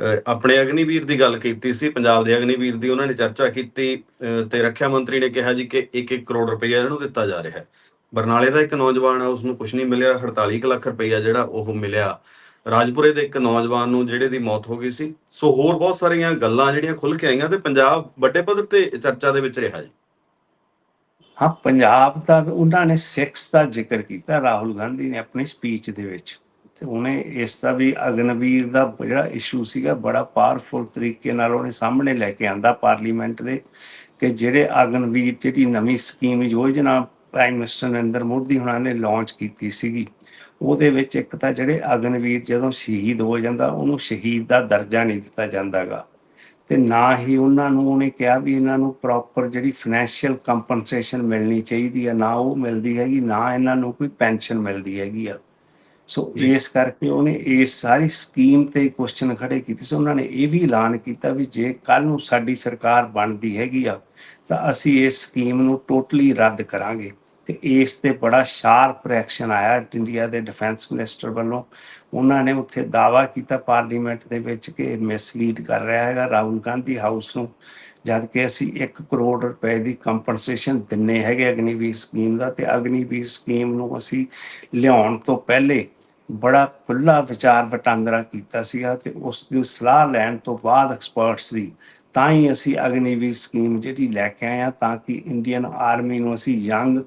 ਅਹ, ਆਪਣੇ ਅਗਨੀਵੀਰ ਦੀ ਗੱਲ ਕੀਤੀ ਸੀ ਪੰਜਾਬ ਦੇ ਅਗਨੀਵੀਰ ਦੀ ਉਹਨਾਂ ਨੇ ਚਰਚਾ ਕੀਤੀ ਤੇ ਰੱਖਿਆ ਮੰਤਰੀ ਨੇ ਕਿਹਾ ਜੀ ਕਿ 1-1 ਕਰੋੜ ਰੁਪਏ ਇਹਨੂੰ ਦਿੱਤਾ ਜਾ ਰਿਹਾ ਹੈ। ਬਰਨਾਲੇ ਦਾ ਇੱਕ ਨੌਜਵਾਨ ਹੈ ਉਸ ਨੂੰ ਕੁਝ ਨਹੀਂ ਮਿਲਿਆ 48 ਕੁ ਲੱਖ ਰੁਪਈਆ ਜਿਹੜਾ ਉਹ ਮਿਲਿਆ। ਰਾਜਪੁਰੇ ਦੇ ਇੱਕ ਨੌਜਵਾਨ ਨੂੰ ਜਿਹੜੇ ਦੀ ਮੌਤ ਹੋ ਗਈ ਸੀ। ਸੋ ਹੋਰ ਬਹੁਤ ਸਾਰੀਆਂ ਗੱਲਾਂ ਜਿਹੜੀਆਂ ਖੁੱਲ ਕੇ ਆਈਆਂ ਤੇ ਪੰਜਾਬ ਵੱਡੇ ਪੱਧਰ ਤੇ ਚਰਚਾ ਦੇ ਵਿੱਚ ਰਿਹਾ ਜੀ। ਹਾਂ, ਪੰਜਾਬ ਦਾ ਉਹਨਾਂ ਨੇ ਸਿੱਖਸ ਦਾ ਜ਼ਿਕਰ ਕੀਤਾ, ਰਾਹੁਲ ਗਾਂਧੀ ਨੇ ਆਪਣੀ ਸਪੀਚ ਦੇ ਵਿੱਚ। ਤੇ ਉਹਨੇ ਇਸ ਦਾ ਵੀ ਅਗਨਵੀਰ ਦਾ ਜਿਹੜਾ ਇਸ਼ੂ ਸੀਗਾ, ਬੜਾ ਪਾਵਰਫੁਲ ਤਰੀਕੇ ਨਾਲ ਉਹਨੇ ਸਾਹਮਣੇ ਲੈ ਕੇ ਆਂਦਾ ਪਾਰਲੀਮੈਂਟ ਦੇ ਕਿ ਜਿਹੜੇ ਅਗਨਵੀਰ ਜਿਹੜੀ ਨਵੀਂ ਸਕੀਮ ਯੋਜਨਾ ਪ੍ਰਾਈਮ ਮਿਨਿਸਟਰ ਨਰਿੰਦਰ ਮੋਦੀ ਹੁਣਾਂ ਨੇ ਲਾਂਚ ਕੀਤੀ ਸੀਗੀ, ਉਹਦੇ ਵਿੱਚ ਇੱਕ ਤਾਂ ਜਿਹੜੇ ਅਗਨਵੀਰ ਜਦੋਂ ਸ਼ਹੀਦ ਹੋ ਜਾਂਦਾ, ਉਹਨੂੰ ਸ਼ਹੀਦ ਦਾ ਦਰਜਾ ਨਹੀਂ ਦਿੱਤਾ ਜਾਂਦਾਗਾ। ਤੇ ਨਾ ਹੀ ਉਹਨਾਂ ਨੂੰ ਉਹਨੇ ਕਿਹਾ ਵੀ ਇਹਨਾਂ ਨੂੰ ਪ੍ਰੋਪਰ ਜਿਹੜੀ ਫਾਈਨੈਂਸ਼ੀਅਲ ਕੰਪਨਸੇਸ਼ਨ ਮਿਲਣੀ ਚਾਹੀਦੀ ਹੈ ਨਾ ਉਹ ਮਿਲਦੀ ਹੈਗੀ ਨਾ ਇਹਨਾਂ ਨੂੰ ਕੋਈ ਪੈਨਸ਼ਨ ਮਿਲਦੀ ਹੈਗੀ ਆ। ਸੋ। ਇਸ ਕਰਕੇ ਉਹਨੇ ਇਸ ਸਾਰੀ ਸਕੀਮ ਤੇ ਕੁਐਸਚਨ ਖੜੇ ਕੀਤੇ। ਸੀ ਉਹਨਾਂ ਨੇ ਇਹ ਵੀ ਐਲਾਨ ਕੀਤਾ ਵੀ ਜੇ ਕੱਲ ਨੂੰ ਸਾਡੀ ਸਰਕਾਰ ਬਣਦੀ ਹੈਗੀ ਆ ਤਾਂ ਅਸੀਂ ਇਸ ਸਕੀਮ ਨੂੰ ਟੋਟਲੀ ਰੱਦ ਕਰਾਂਗੇ। ਤੇ ਇਸ ਤੇ ਬੜਾ ਸ਼ਾਰਪ ਰਿਐਕਸ਼ਨ ਆਇਆ ਇੰਡੀਆ ਦੇ ਡਿਫੈਂਸ ਮਿਨਿਸਟਰ ਵੱਲੋਂ। ਉਹਨਾਂ ਨੇ ਉੱਥੇ ਦਾਵਾ ਕੀਤਾ ਪਾਰਲੀਮੈਂਟ ਦੇ ਵਿੱਚ ਕਿ ਮਿਸਲੀਡ ਕਰ ਰਿਹਾ ਹੈਗਾ। ਰਾਹੁਲ ਗਾਂਧੀ ਹਾਊਸ ਨੂੰ, ਜਦ ਕਿ ਅਸੀਂ 1 ਕਰੋੜ ਰੁਪਏ ਦੀ ਕੰਪਨਸੇਸ਼ਨ ਦਿੰਨੇ ਹੈਗੇ ਅਗਨੀਵੀਰ ਸਕੀਮ ਦਾ ਤੇ ਅਗਨੀਵੀਰ ਸਕੀਮ ਨੂੰ ਅਸੀਂ ਲਿਆਉਣ ਤੋਂ ਪਹਿਲੇ ਬੜਾ ਖੁੱਲਾ ਵਿਚਾਰ ਵਟਾਂਦਰਾ ਕੀਤਾ ਸੀਗਾ ਤੇ ਉਸ ਦੀ ਸਲਾਹ ਲੈਣ ਤੋਂ ਬਾਅਦ ਐਕਸਪਰਟਸ ਦੀ, ਤਾਂ ਹੀ ਅਸੀਂ ਅਗਨੀਵੀਰ ਸਕੀਮ ਜਿਹੜੀ ਲੈ ਕੇ ਆਏ ਹਾਂ ਤਾਂ ਕਿ ਇੰਡੀਅਨ ਆਰਮੀ ਨੂੰ ਅਸੀਂ ਯੰਗ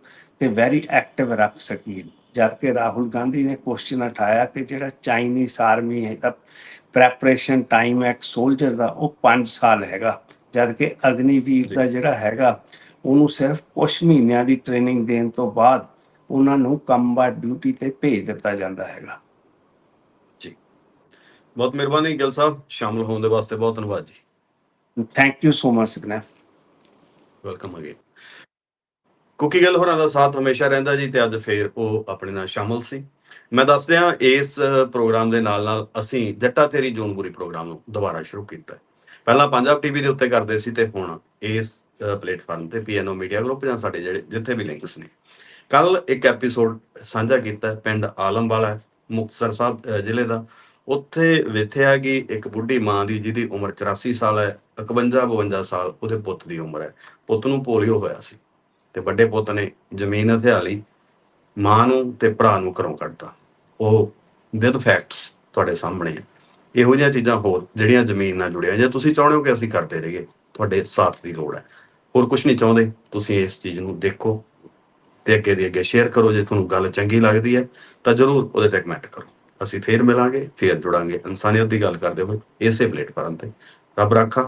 ਤੇ ਵੈਰੀ ਐਕਟਿਵ ਰੱਖ ਸਕੀਏ ਜਦ ਕਿ ਰਾਹੁਲ ਗਾਂਧੀ ਨੇ ਕੁਐਸਚਨ ਉਠਾਇਆ ਕਿ ਜਿਹੜਾ ਚਾਈਨੀਜ਼ ਆਰਮੀ ਹੈ ਤਾਂ ਪ੍ਰੈਪਰੇਸ਼ਨ ਟਾਈਮ ਐਕ ਸੋਲਜਰ ਦਾ ਉਹ 5 ਸਾਲ ਹੈਗਾ। ਜਦ ਕਿ ਅਗਨੀਵੀਰ ਦਾ ਜਿਹੜਾ ਹੈਗਾ ਉਹਨੂੰ ਸਿਰਫ ਕੁਝ ਮਹੀਨਿਆਂ ਦੀ ਟ੍ਰੇਨਿੰਗ ਦੇਣ ਤੋਂ ਬਾਅਦ ਉਹਨਾਂ ਨੂੰ ਕੰਬਾਟ ਡਿਊਟੀ ਤੇ ਭੇਜ ਦਿੱਤਾ ਜਾਂਦਾ ਹੈਗਾ। ਬਹੁਤ ਮਿਹਰਬਾਨੀ ਗਿੱਲ ਸਾਹਿਬ ਸ਼ਾਮਲ ਹੋਣ ਦੇ ਵਾਸਤੇ ਬਹੁਤ ਧੰਨਵਾਦ ਜੀ। ਥੈਂਕ ਯੂ ਸੋ ਮਚ ਸਗਨੈਫ ਵੈਲਕਮ ਅਗੇਨ ਕੁਕੀ ਗੱਲ ਹੋਰਾਂ ਦਾ ਸਾਥ ਹਮੇਸ਼ਾ ਰਹਿੰਦਾ ਜੀ ਤੇ ਅੱਜ ਫੇਰ ਉਹ ਆਪਣੇ ਨਾਲ ਸ਼ਾਮਲ ਸੀ। ਮੈਂ ਦੱਸ ਦਿਆਂ ਇਸ ਪ੍ਰੋਗਰਾਮ ਦੇ ਨਾਲ ਨਾਲ ਅਸੀਂ ਜੱਟਾ ਤੇਰੀ ਜੂਨਪੁਰੀ ਪ੍ਰੋਗਰਾਮ ਨੂੰ ਦੁਬਾਰਾ ਸ਼ੁਰੂ ਕੀਤਾ ਪਹਿਲਾਂ ਪੰਜਾਬ ਟੀਵੀ ਦੇ ਉੱਤੇ ਕਰਦੇ ਸੀ ਤੇ ਹੁਣ ਇਸ ਪਲੇਟਫਾਰਮ ਤੇ ਪੀਐਨਓ ਮੀਡੀਆ ਗਰੁੱਪ ਜਾਂ ਸਾਡੇ ਜਿਹੜੇ ਜਿੱਥੇ ਵੀ ਲਿੰਕਸ ਨੇ। ਕੱਲ ਇੱਕ ਐਪੀਸੋਡ ਸਾਂਝਾ ਕੀਤਾ ਹੈ, ਪਿੰਡ ਆਲਮਵਾਲਾ ਮੁਕਤਸਰ ਸਾਹਿਬ ਜ਼ਿਲ੍ਹੇ ਦਾ। ਉੱਥੇ ਵੇਖਿਆ ਕਿ ਇੱਕ ਬੁੱਢੀ ਮਾਂ ਦੀ ਜਿਹਦੀ ਉਮਰ 84 ਸਾਲ ਹੈ 51 52 ਸਾਲ ਉਹਦੇ ਪੁੱਤ ਦੀ ਉਮਰ ਹੈ। ਪੁੱਤ ਨੂੰ ਪੋਲੀਓ ਹੋਇਆ ਸੀ। ਤੇ ਵੱਡੇ ਪੁੱਤ ਨੇ ਜ਼ਮੀਨ ਹਥਿਆਲੀ, ਮਾਂ ਨੂੰ ਤੇ ਭਰਾ ਨੂੰ ਘਰੋਂ ਕੱਢਤਾ। ਉਹ ਵਿਦ ਫੈਕਟਸ ਤੁਹਾਡੇ ਸਾਹਮਣੇ ਹੈ ਇਹੋ ਜਿਹੀਆਂ ਚੀਜ਼ਾਂ ਹੋਰ ਜਿਹੜੀਆਂ ਜ਼ਮੀਨ ਨਾਲ ਜੁੜੀਆਂ, ਜੇ ਤੁਸੀਂ ਚਾਹੁੰਦੇ ਹੋ ਕਿ ਅਸੀਂ ਕਰਦੇ ਰਹੀਏ, ਤੁਹਾਡੇ ਸਾਥ ਦੀ ਲੋੜ ਹੈ। ਹੋਰ ਕੁਝ ਨਹੀਂ ਚਾਹੁੰਦੇ, ਤੁਸੀਂ ਇਸ ਚੀਜ਼ ਨੂੰ ਦੇਖੋ ਤੇ ਅੱਗੇ ਦੀ ਅੱਗੇ ਸ਼ੇਅਰ ਕਰੋ, ਜੇ ਤੁਹਾਨੂੰ ਗੱਲ ਚੰਗੀ ਲੱਗਦੀ ਹੈ, ਤਾਂ ਜਰੂਰ ਉਹਦੇ ਤੇ ਕਮੈਂਟ ਕਰੋ। ਅਸੀਂ ਫੇਰ ਮਿਲਾਂਗੇ, ਫੇਰ ਜੁੜਾਂਗੇ। ਇਨਸਾਨੀਅਤ ਦੀ ਗੱਲ ਕਰਦੇ ਹੋਏ ਇਸੇ ਪਲੇਟਫਾਰਮ ਤੇ। ਰੱਬ ਰਾਖਾ।